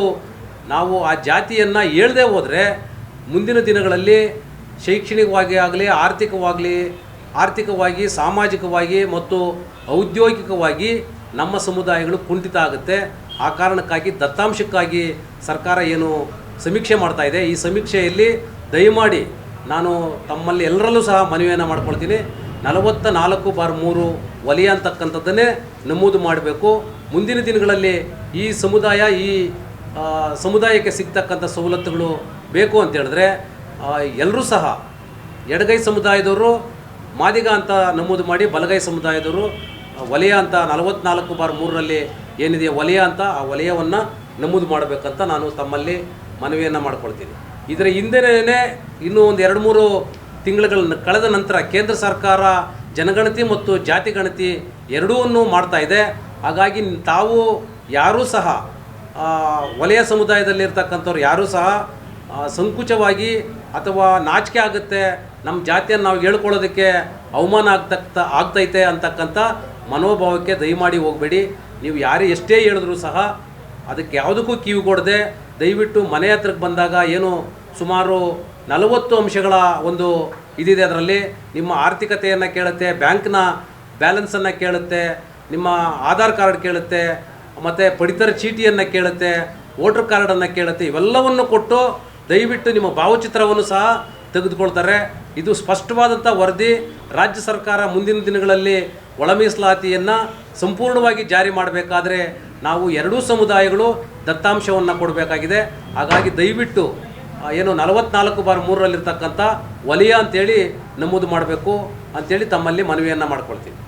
ನಾವು ಆ ಜಾತಿಯನ್ನು ಹೇಳದೆ ಹೋದರೆ ಮುಂದಿನ ದಿನಗಳಲ್ಲಿ ಶೈಕ್ಷಣಿಕವಾಗಿ ಆಗಲಿ, ಆರ್ಥಿಕವಾಗಲಿ, ಆರ್ಥಿಕವಾಗಿ, ಸಾಮಾಜಿಕವಾಗಿ ಮತ್ತು ಔದ್ಯೋಗಿಕವಾಗಿ ನಮ್ಮ ಸಮುದಾಯಗಳು ಕುಂಠಿತ ಆಗುತ್ತೆ. ಆ ಕಾರಣಕ್ಕಾಗಿ ದತ್ತಾಂಶಕ್ಕಾಗಿ ಸರ್ಕಾರ ಏನು ಸಮೀಕ್ಷೆ ಮಾಡ್ತಾ ಇದೆ. ಈ ಸಮೀಕ್ಷೆಯಲ್ಲಿ ದಯಮಾಡಿ ನಾನು ತಮ್ಮಲ್ಲಿ ಎಲ್ಲರಲ್ಲೂ ಸಹ ಮನವಿಯನ್ನು ಮಾಡ್ಕೊಳ್ತೀನಿ. ನಲವತ್ತ ನಾಲ್ಕು ಬಾರ್ ಮೂರು ವಲಯ ಅಂತಕ್ಕಂಥದ್ದನ್ನೇ ನಮೂದು ಮಾಡಬೇಕು. ಮುಂದಿನ ದಿನಗಳಲ್ಲಿ ಈ ಸಮುದಾಯ, ಈ ಸಮುದಾಯಕ್ಕೆ ಸಿಗ್ತಕ್ಕಂಥ ಸವಲತ್ತುಗಳು ಬೇಕು ಅಂತ ಹೇಳಿದ್ರೆ ಎಲ್ಲರೂ ಸಹ ಎಡಗೈ ಸಮುದಾಯದವರು, ಮಾದಿಗ ಅಂತ ನಮೂದು ಮಾಡಿ ಬಲಗೈ ಸಮುದಾಯದವರು ವಲಯ ಅಂತ ನಲವತ್ನಾಲ್ಕು ಬಾರ್ ಮೂರರಲ್ಲಿ ಏನಿದೆ ವಲಯ ಅಂತ ಆ ವಲಯವನ್ನು ನಮೂದು ಮಾಡಬೇಕಂತ ನಾನು ತಮ್ಮಲ್ಲಿ ಮನವಿಯನ್ನು ಮಾಡ್ಕೊಳ್ತೀನಿ. ಇದರ ಹಿಂದೆನೇ ಇನ್ನೂ ಒಂದು ಎರಡು ಮೂರು ತಿಂಗಳುಗಳನ್ನ ಕಳೆದ ನಂತರ ಕೇಂದ್ರ ಸರ್ಕಾರ ಜನಗಣತಿ ಮತ್ತು ಜಾತಿ ಗಣತಿ ಎರಡೂ ಮಾಡ್ತಾ ಇದೆ. ಹಾಗಾಗಿ ತಾವು ಯಾರೂ ಸಹ ವಲಯ ಸಮುದಾಯದಲ್ಲಿರ್ತಕ್ಕಂಥವ್ರು ಯಾರೂ ಸಹ ಸಂಕುಚವಾಗಿ ಅಥವಾ ನಾಚಿಕೆ ಆಗುತ್ತೆ, ನಮ್ಮ ಜಾತಿಯನ್ನು ನಾವು ಹೇಳ್ಕೊಳ್ಳೋದಕ್ಕೆ ಅವಮಾನ ಆಗ್ತಕ್ಕ ಆಗ್ತೈತೆ ಅಂತಕ್ಕಂಥ ಮನೋಭಾವಕ್ಕೆ ದಯಮಾಡಿ ಹೋಗಬೇಡಿ. ನೀವು ಯಾರೇ ಎಷ್ಟೇ ಹೇಳಿದ್ರು ಸಹ ಅದಕ್ಕೆ ಯಾವುದಕ್ಕೂ ಕಿವಿಗೊಡದೆ ದಯವಿಟ್ಟು ಮನೆ ಹತ್ರಕ್ಕೆ ಬಂದಾಗ ಏನು ಸುಮಾರು ನಲವತ್ತು ಅಂಶಗಳ ಒಂದು ಇದಿದೆ ಅದರಲ್ಲಿ. ನಿಮ್ಮ ಆರ್ಥಿಕತೆಯನ್ನು ಕೇಳುತ್ತೆ, ಬ್ಯಾಂಕ್ನ ಬ್ಯಾಲೆನ್ಸನ್ನು ಕೇಳುತ್ತೆ, ನಿಮ್ಮ ಆಧಾರ್ ಕಾರ್ಡ್ ಕೇಳುತ್ತೆ, ಮತ್ತು ಪಡಿತರ ಚೀಟಿಯನ್ನು ಕೇಳುತ್ತೆ, ವೋಟರ್ ಕಾರ್ಡನ್ನು ಕೇಳುತ್ತೆ, ಇವೆಲ್ಲವನ್ನು ಕೊಟ್ಟು ದಯವಿಟ್ಟು ನಿಮ್ಮ ಭಾವಚಿತ್ರವನ್ನು ಸಹ ತೆಗೆದುಕೊಳ್ತಾರೆ. ಇದು ಸ್ಪಷ್ಟವಾದಂಥ ವರದಿ. ರಾಜ್ಯ ಸರ್ಕಾರ ಮುಂದಿನ ದಿನಗಳಲ್ಲಿ ಒಳ ಮೀಸಲಾತಿಯನ್ನು ಸಂಪೂರ್ಣವಾಗಿ ಜಾರಿ ಮಾಡಬೇಕಾದ್ರೆ ನಾವು ಎರಡೂ ಸಮುದಾಯಗಳು ದತ್ತಾಂಶವನ್ನು ಕೊಡಬೇಕಾಗಿದೆ. ಹಾಗಾಗಿ ದಯವಿಟ್ಟು ಏನು ನಲವತ್ನಾಲ್ಕು ಬಾರ್ ಮೂರರಲ್ಲಿರ್ತಕ್ಕಂಥ ವಲಯ ಅಂತೇಳಿ ನಮೂದು ಮಾಡಬೇಕು ಅಂತೇಳಿ ತಮ್ಮಲ್ಲಿ ಮನವಿಯನ್ನು ಮಾಡ್ಕೊಳ್ತೀನಿ